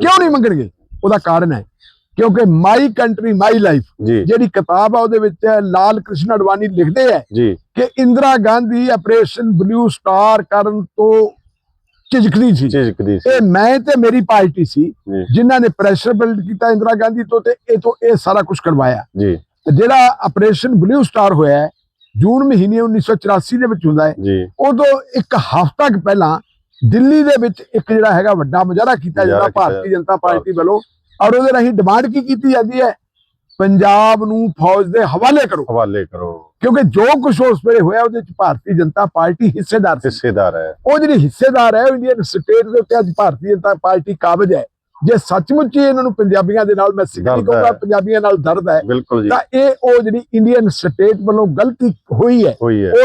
ਕਿਉਂ ਨਹੀਂ ਮੰਗਣਗੇ? ਉਹਦਾ ਕਾਰਨ ਹੈ ਕਿਉਂਕਿ ਮਾਈ ਕੰਟਰੀ ਮਾਈ ਲਾਈਫ ਜਿਹੜੀ ਕਿਤਾਬ ਆ ਉਹਦੇ ਵਿੱਚ ਲਾਲ ਕ੍ਰਿਸ਼ਨ ਅਡਵਾਨੀ ਲਿਖਦੇ ਆ ਕਿ Indira Gandhi operation blue star ਕਰਨ ਤੋਂ ਝਿਜਕਦੀ ਸੀ। ਝਿਜਕਦੀ ਸੀ। ਇਹ ਮੈਂ ਤੇ ਮੇਰੀ ਪਾਰਟੀ ਸੀ ਜਿਨ੍ਹਾਂ ਨੇ ਪ੍ਰੈਸ਼ਰ ਬਿਲਡ ਕੀਤਾ ਇੰਦਰਾ ਗਾਂਧੀ ਤੋਂ ਤੇ ਇਹ ਤੋਂ ਇਹ ਸਾਰਾ ਕੁਝ ਕਰਵਾਇਆ। ਜੀ। ਜਿਹੜਾ ਆਪਰੇਸ਼ਨ ਬਲੂ ਸਟਾਰ ਹੋਇਆ ਹੈ, ਜੂਨ ਮਹੀਨੇ 1984 ਦੇ ਵਿੱਚ ਹੁੰਦਾ ਹੈ ਉਦੋਂ ਇੱਕ ਹਫ਼ਤਾ ਕੁ ਪਹਿਲਾਂ ਦਿੱਲੀ ਦੇ ਵਿੱਚ ਇੱਕ ਜਿਹੜਾ ਹੈਗਾ ਵੱਡਾ ਮੁਜ਼ਾਹਰਾ ਕੀਤਾ ਜਾਂਦਾ ਭਾਰਤੀ ਜਨਤਾ ਪਾਰਟੀ ਵੱਲੋਂ ਔਰ ਉਹਦੇ ਰਾਹੀਂ ਡਿਮਾਂਡ ਕੀ ਕੀਤੀ ਜਾਂਦੀ ਹੈ? ਪੰਜਾਬ ਨੂੰ ਫੌਜ ਦੇ ਹਵਾਲੇ ਕਰੋ। ਹਵਾਲੇ ਕਰੋ। ਕਿਉਂਕਿ ਜੋ ਕੁਝ ਉਸ ਵੇਲੇ ਹੋਇਆ ਉਹਦੇ ਵਿੱਚ ਭਾਰਤੀ ਜਨਤਾ ਪਾਰਟੀ ਹਿੱਸੇਦਾਰ ਹਿੱਸੇਦਾਰ ਹੈ। ਉਹ ਜਿਹੜੀ ਹਿੱਸੇਦਾਰ ਹੈ ਉਹ ਇੰਡੀਅਨ ਸਟੇਟ ਦੇ ਉੱਤੇ ਅੱਜ ਭਾਰਤੀ ਜਨਤਾ ਪਾਰਟੀ ਕਾਬਜ ਹੈ। ਜੇ ਸੱਚਮੁੱਚ ਹੀ ਇਹਨਾਂ ਨੂੰ ਪੰਜਾਬੀਆਂ ਦੇ ਨਾਲ ਮੈਂ ਸਿੱਖ ਨਹੀਂ। ਕਹੂੰਗਾ ਪੰਜਾਬੀਆਂ ਨਾਲ ਦਰਦ ਹੈ ਤਾਂ ਇਹ ਉਹ ਜਿਹੜੀ ਇੰਡੀਅਨ ਸਟੇਟ ਵੱਲੋਂ ਗਲਤੀ ਹੋਈ ਹੈ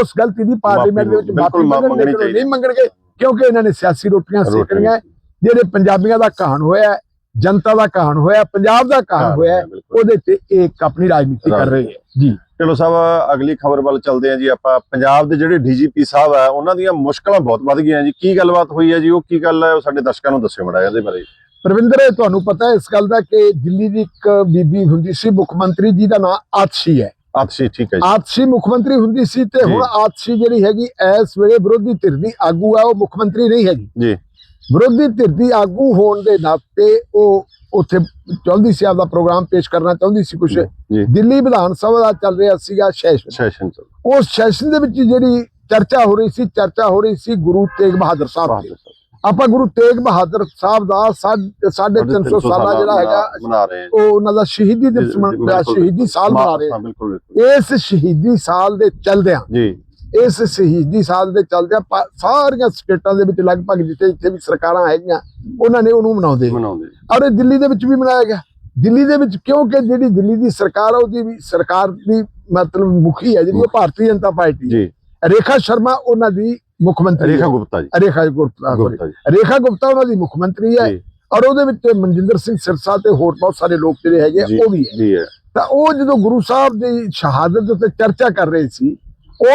ਉਸ ਗਲਤੀ ਦੀ ਪਾਰਲੀਮੈਂਟ ਦੇ ਵਿੱਚ ਮਾਫੀ ਮੰਗਣੀ ਮੰਗਣੀ ਚਾਹੀਦੀ। ਨਹੀਂ ਮੰਗਣਗੇ ਕਿਉਂਕਿ ਇਹਨਾਂ ਨੇ ਸਿਆਸੀ ਰੋਟੀਆਂ। ਸੇਕਣੀਆਂ ਜਿਹੜੇ ਪੰਜਾਬੀਆਂ ਦਾ ਕਹਾਣ ਹੋਇਆ ਜਨਤਾ ਦਾ ਕਹਾਣ ਹੋਇਆ ਪੰਜਾਬ ਦਾ ਕਹਾਣ ਹੋਇਆ। ਉਹਦੇ ਤੇ ਇਹ ਇੱਕ ਆਪਣੀ ਰਾਜਨੀਤੀ ਕਰ ਰਹੀ ਹੈ। ਜੀ ਚਲੋ ਸਾਹਿਬ ਅਗਲੀ ਖਬਰ ਵੱਲ ਚੱਲਦੇ ਹਾਂ ਜੀ ਆਪਾਂ। ਪੰਜਾਬ ਦੇ ਜਿਹੜੇ ਡੀਜੀਪੀ ਸਾਹਿਬ ਆ ਉਹਨਾਂ ਦੀਆਂ ਮੁਸ਼ਕਲਾਂ ਬਹੁਤ ਵੱਧ ਗਈਆਂ ਜੀ। ਕੀ ਗੱਲਬਾਤ ਹੋਈ ਹੈ ਜੀ? ਉਹ ਕੀ ਗੱਲ ਹੈ? ਉਹ ਸਾਡੇ ਦਰਸ਼ਕਾਂ ਨੂੰ ਦੱਸਿਓ ਮੜਾ ਇਹਦੇ ਬਾਰੇ। ਪ੍ਰਵਿੰਦਰ ਇਹ ਤੁਹਾਨੂੰ ਪਤਾ ਹੈ ਇਸ ਗੱਲ ਦਾ ਕਿ ਦਿੱਲੀ ਦੀ ਇੱਕ ਬੀਬੀ ਹੁੰਦੀ ਸੀ ਮੁੱਖ ਮੰਤਰੀ ਜੀ ਦਾ ਨਾਮ ਆਤਸ਼ੀ ਹੈ। ਆਤਸ਼ੀ ਠੀਕ ਹੈ ਜੀ। ਆਤਸ਼ੀ ਮੁੱਖ ਮੰਤਰੀ ਹੁੰਦੀ ਸੀ ਤੇ। ਹੁਣ ਆਤਸ਼ੀ ਜਿਹੜੀ ਹੈਗੀ ਇਸ ਵੇਲੇ ਵਿਰੋਧੀ ਧਿਰ ਦੀ ਆਗੂ ਹੈ ਉਹ ਮੁੱਖ ਮੰਤਰੀ ਨਹੀਂ ਹੈਗੀ। ਜੀ। ਵਿਰੋਧੀ ਧਿਰ ਦੀ ਆਗੂ ਹੋਣ ਦੇ ਨਾਤੇ ਉਹ ਉੱਥੇ ਚਾਹੁੰਦੀ ਸੀ ਆਪਦਾ ਪ੍ਰੋਗਰਾਮ ਪੇਸ਼ ਕਰਨਾ ਚਾਹੁੰਦੀ ਸੀ ਕੁਝ ਦਿੱਲੀ ਵਿਧਾਨ ਸਭਾ ਦਾ ਚੱਲ ਰਿਹਾ ਸੀਗਾ ਸੈਸ਼ਨ। ਸੈਸ਼ਨ ਉਸ ਸੈਸ਼ਨ ਦੇ ਵਿੱਚ ਜਿਹੜੀ ਚਰਚਾ ਹੋ ਰਹੀ ਸੀ ਚਰਚਾ ਹੋ ਰਹੀ ਸੀ ਗੁਰੂ ਤੇਗ ਬਹਾਦਰ ਸਾਹਿਬ ਦੀ ਆਪਾਂ ਗੁਰੂ ਤੇਗ ਬਹਾਦਰ ਸਾਹਿਬ ਦਾ 350 ਸਾਲਾ ਜਿਹੜਾ ਹੈਗਾ ਉਹ ਉਹਨਾਂ ਦਾ ਸ਼ਹੀਦੀ ਦਿਵਸ ਮਨ- ਸ਼ਹੀਦੀ ਸਾਲ ਮਨਾ ਰਹੇ ਇਸ ਸ਼ਹੀਦੀ ਸਾਲ ਦੇ ਚਲਦਿਆਂ ਜੀ। ਇਸ ਸ਼ਹੀਦੀ ਸਾਲ ਦੇ ਚਲਦਿਆਂ ਸਾਰੀਆਂ ਸਟੇਟਾਂ ਦੇ ਵਿੱਚ ਲਗਭਗ ਜਿੱਥੇ ਜਿੱਥੇ ਵੀ ਸਰਕਾਰਾਂ ਹੈਗੀਆਂ ਉਹਨਾਂ ਨੇ ਉਹਨੂੰ ਮਨਾਉਂਦੇ ਔਰ ਇਹ ਦਿੱਲੀ ਦੇ ਵਿੱਚ ਵੀ ਮਨਾਇਆ ਗਿਆ। ਦਿੱਲੀ ਦੇ ਵਿੱਚ ਕਿਉਂਕਿ ਜਿਹੜੀ ਦਿੱਲੀ ਦੀ ਸਰਕਾਰ ਆ ਉਹਦੀ ਵੀ ਸਰਕਾਰ ਦੀ ਮਤਲਬ ਮੁਖੀ ਹੈ ਜਿਹੜੀ ਉਹ ਭਾਰਤੀ ਜਨਤਾ ਪਾਰਟੀ। ਜੀ। ਰੇਖਾ ਸ਼ਰਮਾ ਉਹਨਾਂ ਦੀ ਮੁੱਖ ਮੰਤਰੀ ਰੇਖਾ। ਗੁਪਤਾ ਜੀ। ਰੇਖਾ ਗੁਪਤਾ sorry। ਰੇਖਾ ਗੁਪਤਾ ਉਹਨਾਂ ਦੀ ਮੁੱਖ ਮੰਤਰੀ ਹੈ ਜੀ। ਔਰ ਉਹਦੇ ਵਿੱਚ ਮਨਜਿੰਦਰ ਸਿੰਘ ਸਿਰਸਾ ਤੇ ਹੋਰ ਬਹੁਤ ਸਾਰੇ ਲੋਕ ਜਿਹੜੇ ਹੈਗੇ ਆ, ਉਹ ਵੀ ਹੈ। ਜੀ ਹੈ। ਤਾਂ ਉਹ ਜਦੋਂ ਗੁਰੂ ਸਾਹਿਬ ਦੀ ਸ਼ਹਾਦਤ ਉੱਤੇ ਚਰਚਾ ਕਰ ਰਹੇ ਸੀ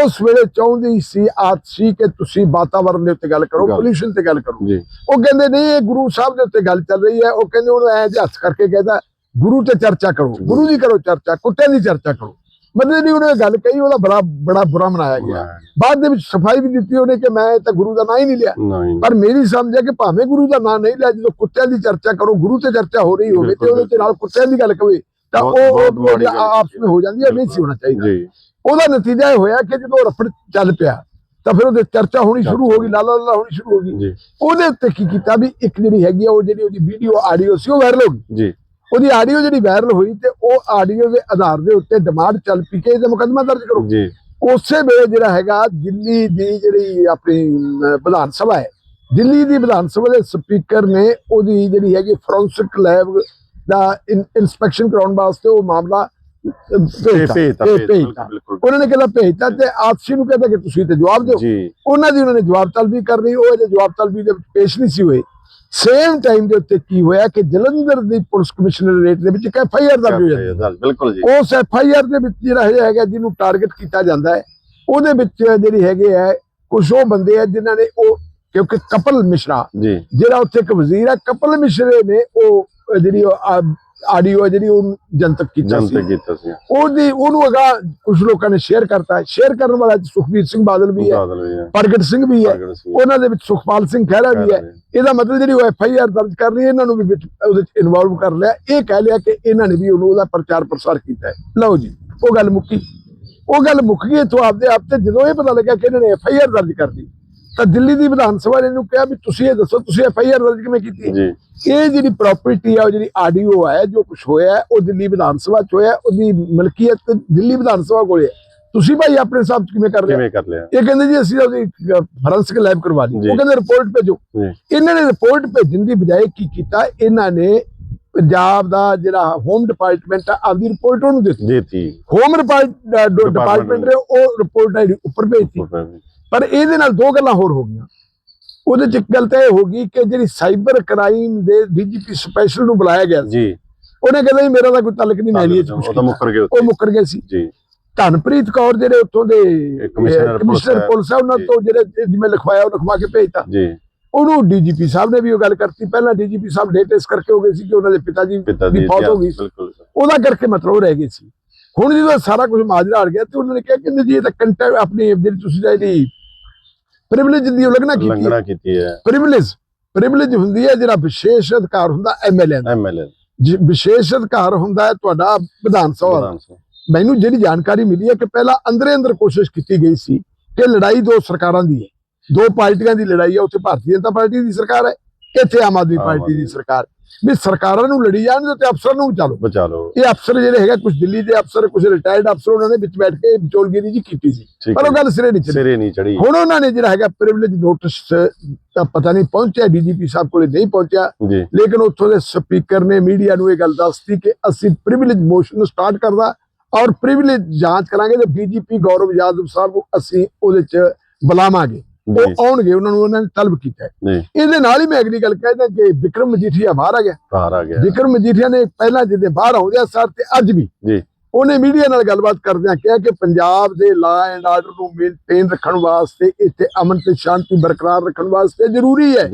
ਉਸ ਵੇਲੇ ਚਾਹੁੰਦੀ ਸੀ ਆਤਸ਼ੀ ਕਿ ਤੁਸੀਂ ਵਾਤਾਵਰਣ ਦੇ ਉੱਤੇ ਗੱਲ ਕਰੋ ਗੱਲ। ਪੋਲੂਸ਼ਨ ਤੇ ਗੱਲ ਕਰੋ। ਜੀ। ਉਹ ਕਹਿੰਦੇ ਨਹੀਂ ਇਹ ਗੁਰੂ ਸਾਹਿਬ ਦੇ ਉੱਤੇ ਗੱਲ ਚੱਲ ਰਹੀ ਹੈ। ਉਹ ਕਹਿੰਦੇ ਉਹਨੂੰ ਐ ਹੱਥ ਕਰਕੇ ਕਹਿੰਦਾ ਗੁਰੂ ਤੇ ਚਰਚਾ ਕਰੋ। ਗੁਰੂ ਦੀ ਕਰੋ ਚਰਚਾ ਕੁੱਤਿਆਂ ਦੀ ਚਰਚਾ ਕਰੋ। ਮਤਲਬ ਨਹੀਂ ਉਹਨੇ ਗੱਲ ਕਹੀ ਉਹਦਾ ਬੜਾ ਬੜਾ ਬੁਰਾ ਮਨਾਇਆ ਗਿਆ। ਬਾਅਦ ਦੇ ਵਿੱਚ ਸਫ਼ਾਈ ਵੀ ਦਿੱਤੀ ਉਹਨੇ ਕਿ ਮੈਂ ਤਾਂ ਗੁਰੂ ਦਾ ਨਾਂ ਹੀ ਨਹੀਂ ਲਿਆ। ਪਰ ਮੇਰੀ ਸਮਝ ਹੈ ਕਿ ਭਾਵੇਂ ਗੁਰੂ ਦਾ ਨਾਂ ਨਹੀਂ ਲਿਆ ਜਦੋਂ ਕੁੱਤਿਆਂ ਦੀ ਚਰਚਾ ਕਰੋ ਗੁਰੂ ਤੇ ਚਰਚਾ ਹੋ ਰਹੀ ਹੋਵੇ ਤੇ ਉਹਦੇ ਨਾਲ ਕੁੱਤਿਆਂ ਦੀ ਗੱਲ ਕਵੇ ਤਾਂ ਉਹ ਆਪਸ ਵਿੱਚ ਹੋ ਜਾਂਦੀ ਹੈ ਨਹੀਂ ਸੀ ਹੋਣਾ ਚਾਹੀਦਾ। ਉਹਦਾ ਨਤੀਜਾ ਇਹ ਹੋਇਆ ਕਿ ਜਦੋਂ ਰਫੜ ਚੱਲ ਪਿਆ ਤਾਂ ਫਿਰ ਉਹਦੇ ਚਰਚਾ ਹੋਣੀ ਸ਼ੁਰੂ ਹੋ ਗਈ ਲਾਲਾ ਲਾਲਾ ਹੋਣੀ ਸ਼ੁਰੂ ਹੋ ਗਈ। ਉਹਦੇ ਉੱਤੇ ਕੀ ਕੀਤਾ ਵੀ ਇੱਕ ਜਿਹੜੀ ਹੈਗੀ ਆ ਉਹ ਜਿਹੜੀ ਉਹਦੀ ਵੀਡੀਓ ਆਡੀਓ ਸੀ ਉਹ ਵਾਇਰਲ ਹੋ ਗਈ। ਜੀ। ਉਹਦੀ ਆਡੀਓ ਜਿਹੜੀ ਵਾਇਰਲ ਹੋਈ ਤੇ ਉਹ ਆਡੀਓ ਦੇ ਆਧਾਰ ਦੇ ਉੱਤੇ ਡਿਮਾਂਡ ਚੱਲ ਪਈ ਕਿ ਇਹਦਾ ਮੁਕੱਦਮਾ ਦਰਜ ਕਰੋ। ਜੀ। ਉਸੇ ਵੇਲੇ ਜਿਹੜਾ ਹੈਗਾ ਦਿੱਲੀ ਦੀ ਜਿਹੜੀ ਆਪਣੀ ਵਿਧਾਨ ਸਭਾ ਹੈ ਦਿੱਲੀ ਦੀ ਵਿਧਾਨ ਸਭਾ ਦੇ ਸਪੀਕਰ ਨੇ ਉਹਦੀ ਜਿਹੜੀ ਹੈਗੀ ਫੋਰੈਂਸਿਕ ਲੈਬ ਦਾ ਇਨਸਪੈਕਸ਼ਨ ਕਰਾਉਣ ਵਾਸਤੇ ਉਹ ਮਾਮਲਾ ਉਹਨਾਂ ਨੇ ਕਹਿੰਦਾ ਭੇਜਤਾ ਤੇ ਆਤਸ਼ੀ ਨੂੰ ਕਹਿੰਦਾ ਕਿ ਤੁਸੀਂ ਤੇ ਜਵਾਬ ਦਿਓ। ਉਹਨਾਂ ਦੀ ਉਹਨਾਂ ਨੇ ਜਵਾਬ ਤਲਬੀ ਕਰ ਲਈ ਉਹ ਅਜੇ ਜਵਾਬ ਤਲਬੀ ਦੇ ਪੇਸ਼ ਨਹੀਂ ਸੀ ਹੋਏ। ਸੇਮ ਟਾਈਮ ਦੇ ਉੱਤੇ ਕੀ ਹੋਇਆ ਕਿ ਜਲੰਧਰ ਦੀ ਪੁਲਿਸ ਕਮਿਸ਼ਨਰੇਟ ਦੇ ਵਿੱਚ ਇੱਕ ਐਫ ਆਈ ਆਰ ਦਰਜ ਹੋ ਜਾਂਦੀ ਹੈ। ਬਿਲਕੁਲ ਜੀ। ਉਸ ਐਫ ਆਈ ਆਰ ਦੇ ਵਿੱਚ ਜਿਹੜਾ ਹੈਗਾ ਜਿਹਨੂੰ ਟਾਰਗੇਟ ਕੀਤਾ ਜਾਂਦਾ ਹੈ ਉਹਦੇ ਵਿੱਚ ਜਿਹੜੀ ਹੈਗੇ ਹੈ ਕੁਝ ਉਹ ਬੰਦੇ ਆ ਜਿਨ੍ਹਾਂ ਨੇ ਉਹ ਕਿਉਂਕਿ ਕਪਲ ਮਿਸ਼ਰਾ ਜਿਹੜਾ ਉੱਥੇ ਇੱਕ ਵਜ਼ੀਰ ਹੈ ਕਪਲ ਮਿਸ਼ਰੇ ਨੇ ਉਹ ਜਿਹੜੀ ਆਡੀਓ ਜਿਹੜੀ ਉਹ ਜਨਤਕ ਕੀਤਾ ਸੀ। ਜਨਤਕ ਕੀਤਾ ਸੀ। ਉਹਦੀ ਉਹਨੂੰ ਅਗਾ ਕੁਝ ਲੋਕਾਂ ਨੇ ਸ਼ੇਅਰ ਕਰਤਾ ਸ਼ੇਅਰ ਕਰਨ ਵਾਲਾ ਸੁਖਬੀਰ ਸਿੰਘ ਬਾਦਲ ਵੀ ਹੈ। ਪ੍ਰਗਟ ਸਿੰਘ ਵੀ ਹੈ। ਉਹਨਾਂ ਦੇ ਵਿੱਚ ਸੁਖਪਾਲ ਸਿੰਘ ਖਹਿਰਾ ਵੀ ਹੈ। ਇਹਦਾ ਮਤਲਬ ਜਿਹੜੀ ਉਹ ਐਫ ਆਈ ਆਰ ਦਰਜ ਕਰ ਰਹੀ ਹੈ ਇਹਨਾਂ ਨੂੰ ਵੀ ਵਿੱਚ ਉਹਦੇ ਵਿੱਚ ਇਨਵੋਲਵ ਕਰ ਲਿਆ। ਇਹ ਕਹਿ ਲਿਆ ਕਿ ਇਹਨਾਂ ਨੇ ਵੀ ਉਹਨੂੰ ਉਹਦਾ ਪ੍ਰਚਾਰ ਪ੍ਰਸਾਰ ਕੀਤਾ ਹੈ। ਲਓ ਜੀ ਉਹ ਗੱਲ ਮੁੱਕੀ। ਉਹ ਗੱਲ ਮੁੱਕ ਗਈ ਇੱਥੋਂ ਆਪਦੇ ਆਪ ਤੇ ਜਦੋਂ ਇਹ ਪਤਾ ਲੱਗਾ ਕਿ ਇਹਨਾਂ ਨੇ ਐਫ ਆਈ ਆਰ ਦਰਜ ਕਰ ਦਿੱਤੀ ਤਾਂ ਦਿੱਲੀ ਦੀ ਵਿਧਾਨ ਸਭਾ ਨੇ ਇਹਨੂੰ ਕਿਹਾ ਵੀ ਤੁਸੀਂ ਇਹ ਦੱਸੋ ਤੁਸੀਂ ਐਫ ਆਈ ਆਰ ਦਰਜ ਕਿਵੇਂ ਕੀਤੀ ਜੀ। ਇਹ ਜਿਹੜੀ ਪ੍ਰਾਪਰਟੀ ਆ ਉਹ ਜਿਹੜੀ ਆਡੀਓ ਹੈ ਜੋ ਕੁਝ ਹੋਇਆ ਉਹ ਦਿੱਲੀ ਵਿਧਾਨ ਸਭਾ ਚ ਹੋਇਆ ਉਹਦੀ ਮਲਕੀਅਤ ਦਿੱਲੀ ਵਿਧਾਨ ਸਭਾ ਕੋਲੇ ਹੈ। ਤੁਸੀਂ ਭਾਈ ਆਪਣੇ ਹਿਸਾਬ ਚ ਕਿਵੇਂ ਕਰ ਹੋ? ਕਿਵੇਂ ਕਰ ਲਿਆ? ਇਹ ਕਹਿੰਦੇ ਜੀ ਅਸੀਂ ਉਹਦੀ ਫੋਰੈਂਸਿਕ ਲੈਬ ਕਰਵਾ ਲਈ। ਉਹ ਕਹਿੰਦੇ ਰਿਪੋਰਟ ਭੇਜੋ। ਇਹਨਾਂ ਨੇ ਰਿਪੋਰਟ ਭੇਜਣ ਦੀ ਬਜਾਏ ਕੀ ਕੀਤਾ? ਇਹਨਾਂ ਨੇ ਪੰਜਾਬ ਦਾ ਜਿਹੜਾ ਹੋਮ ਡਿਪਾਰਟਮੈਂਟ ਆ ਆਪਦੀ ਰਿਪੋਰਟ ਉਹਨੂੰ ਦਿੱਤੀ। ਹੋਮ ਡਿਪਾਰਟਮੈਂਟ ਨੇ ਉਹ ਰਿਪੋਰਟ ਆਈਡੀ ਉੱਪਰ ਭੇਜਤੀ। ਪਰ ਇਹਦੇ ਨਾਲ ਦੋ ਗੱਲਾਂ ਹੋਰ ਹੋ ਗਈਆਂ। ਉਹਦੇ ਚ ਇੱਕ ਗੱਲ ਤਾਂ ਇਹ ਹੋ ਗਈ ਕਿ ਜਿਹੜੀ ਸਾਈਬਰ ਕ੍ਰਾਈਮ ਦੇ ਡੀਜੀਪੀ ਸਪੈਸ਼ਲ ਨੂੰ ਬੁਲਾਇਆ ਗਿਆ ਸੀ। ਜੀ। ਉਹਨੇ ਕਹਿੰਦਾ ਜੀ ਮੇਰਾ ਤਾਂ ਕੋਈ ਤਾਲੁਕ ਨਹੀਂ ਮੈਂ ਨਹੀਂ ਇਹ 'ਚ ਉਹ ਤਾਂ ਮੁੱਕਰ ਗਏ। ਉਹ ਮੁੱਕਰ ਗਏ ਸੀ। ਜੀ। ਧਨਪ੍ਰੀਤ ਕੌਰ ਜਿਹੜੇ ਉੱਥੋਂ ਦੇ ਕਮਿਸ਼ਨਰ ਪੁਲਿਸ ਹੈ। ਉਹਨਾਂ। ਤੋਂ ਜਿਹੜੇ ਜਿਵੇਂ ਲਿਖਵਾਇਆ ਉਹ ਲਿਖਵਾ ਕੇ ਭੇਜਤਾ। ਜੀ। ਉਹਨੂੰ ਡੀਜੀਪੀ ਸਾਹਿਬ ਨੇ ਵੀ ਉਹ ਗੱਲ ਕਰਤੀ। ਪਹਿਲਾਂ ਡੀਜੀਪੀ ਸਾਹਿਬ ਇਸ ਕਰਕੇ ਹੋ ਗਏ ਸੀ ਕਿ ਉਹਨਾਂ ਦੇ ਪਿਤਾ ਜੀ ਦੀ ਫੌਤ ਹੋ ਗਈ ਉਹਦਾ ਕਰਕੇ ਮਤਲਬ ਉਹ ਰਹਿ ਗਏ ਸੀ। ਹੁਣ ਜਦੋਂ ਸਾਰਾ ਕੁਝ ਮਾਜਰਾ ਅੜ ਗਿਆ ਤੇ ਉਹਨਾਂ ਨੇ ਕਿਹਾ ਕਿ ਜੀ ਇਹ ਤਾਂ ਕੰਟੈਂਟ ਆਪਣੀ ਜਿਹੜੀ ਤੁਸੀਂ ਜਿਹੜੀ ਪ੍ਰਿਵਿਲੇਜ ਦੀ ਉਲੰਘਣਾ ਕੀਤੀ ਲੰਗਣਾ ਕੀਤੀ ਹੈ? ਪ੍ਰਿਵਿਲੇਜ ਪ੍ਰਿਵਿਲੇਜ ਹੁੰਦੀ ਹੈ ਜਿਹੜਾ ਵਿਸ਼ੇਸ਼ ਅਧਿਕਾਰ ਹੁੰਦਾ ਐਮਐਲਏ ਦਾ। ਐਮਐਲਏ ਜੇ ਵਿਸ਼ੇਸ਼ ਅਧਿਕਾਰ ਹੁੰਦਾ ਹੈ ਤੁਹਾਡਾ ਵਿਧਾਨ ਸਭਾ ਮੈਨੂੰ ਜਿਹੜੀ ਜਾਣਕਾਰੀ ਮਿਲੀ ਹੈ ਕਿ ਪਹਿਲਾਂ ਅੰਦਰੇ ਅੰਦਰ ਕੋਸ਼ਿਸ਼ ਕੀਤੀ ਗਈ ਸੀ ਕਿ ਲੜਾਈ ਦੋ ਸਰਕਾਰਾਂ ਦੀ ਹੈ। ਦੋ ਪਾਰਟੀਆਂ ਦੀ ਲੜਾਈ ਹੈ ਉੱਥੇ ਭਾਰਤੀ ਜਨਤਾ ਪਾਰਟੀ ਦੀ ਸਰਕਾਰ ਹੈ ਇੱਥੇ ਆਮ ਆਦਮੀ ਪਾਰਟੀ ਦੀ ਸਰਕਾਰ। ਵੀ ਸਰਕਾਰਾਂ ਨੂੰ ਲੜੀ ਜਾਣ ਤੇ ਅਫਸਰ ਨੂੰ ਬਚਾ ਲਓ। ਇਹ ਅਫਸਰ ਜਿਹੜੇ ਹੈਗੇ ਕੁਝ ਦਿੱਲੀ ਦੇ ਅਫਸਰ ਕੁਝ ਰਿਟਾਇਰਡ ਅਫਸਰ ਉਹਨਾਂ ਨੇ ਵਿੱਚ ਬੈਠ ਕੇ ਵਿਚੋਲਗਿਰੀ ਜੀ ਕੀਤੀ ਸੀ। ਪਰ ਉਹ ਗੱਲ ਸਿਰੇ ਨਹੀਂ ਚੱਲੀ ਸਿਰੇ ਨਹੀਂ ਚੜੀ ਹੁਣ ਉਹਨਾਂ ਨੇ ਜਿਹੜਾ ਹੈਗਾ ਪ੍ਰਿਵਿਲੇਜ ਨੋਟਿਸ ਤਾਂ ਪਤਾ ਨਹੀਂ ਪਹੁੰਚਿਆ ਡੀਜੀਪੀ ਸਾਹਿਬ ਕੋਲੇ ਨਹੀਂ ਪਹੁੰਚਿਆ। ਲੇਕਿਨ ਉੱਥੋਂ ਦੇ ਸਪੀਕਰ ਨੇ ਮੀਡੀਆ ਨੂੰ ਇਹ ਗੱਲ ਦੱਸਤੀ ਕਿ ਅਸੀਂ ਪ੍ਰਿਵਿਲੇਜ ਮੋਸ਼ਨ ਸਟਾਰਟ ਕਰਦਾ ਔਰ ਪ੍ਰਿਵਿਲੇਜ ਜਾਂਚ ਕਰਾਂਗੇ ਤੇ ਡੀਜੀਪੀ ਗੌਰਵ ਯਾਦਵ ਸਾਹਿਬ ਨੂੰ ਅਸੀਂ ਉਹਦੇ ਚ ਬੁਲਾਵਾਂਗੇ। ਉਹ ਆਉਣਗੇ ਉਹਨਾਂ ਨੂੰ ਉਹਨਾਂ ਨੇ ਤਲਬ ਕੀਤਾ ਇਹਦੇ ਨਾਲ ਹੀ ਮੈਂ ਅਗਲੀ ਗੱਲ ਕਹਿੰਦਾ ਕਿ ਵਿਕਰਮ ਮਜੀਠੀਆ ਬਾਹਰ ਆ ਗਿਆ। ਬਾਹਰ ਆ ਗਿਆ। ਵਿਕਰਮ ਮਜੀਠੀਆ ਨੇ ਪਹਿਲਾਂ ਜਿਹਦੇ ਬਾਹਰ ਆਉਂਦੇ ਸਰ ਤੇ ਅੱਜ ਵੀ। ਜੀ। ਉਹਨੇ ਮੀਡੀਆ ਨਾਲ ਗੱਲਬਾਤ ਕਰਦਿਆਂ ਕਿਹਾ ਕਿ ਪੰਜਾਬ ਦੇ ਲਾ ਐਂਡ ਆਰਡਰ ਨੂੰ ਮੇਨਟੇਨ ਰੱਖਣ ਵਾਸਤੇ ਇੱਥੇ ਅਮਨ ਤੇ ਸ਼ਾਂਤੀ ਬਰਕਰਾਰ ਰੱਖਣ ਵਾਸਤੇ ਜ਼ਰੂਰੀ ਹੈ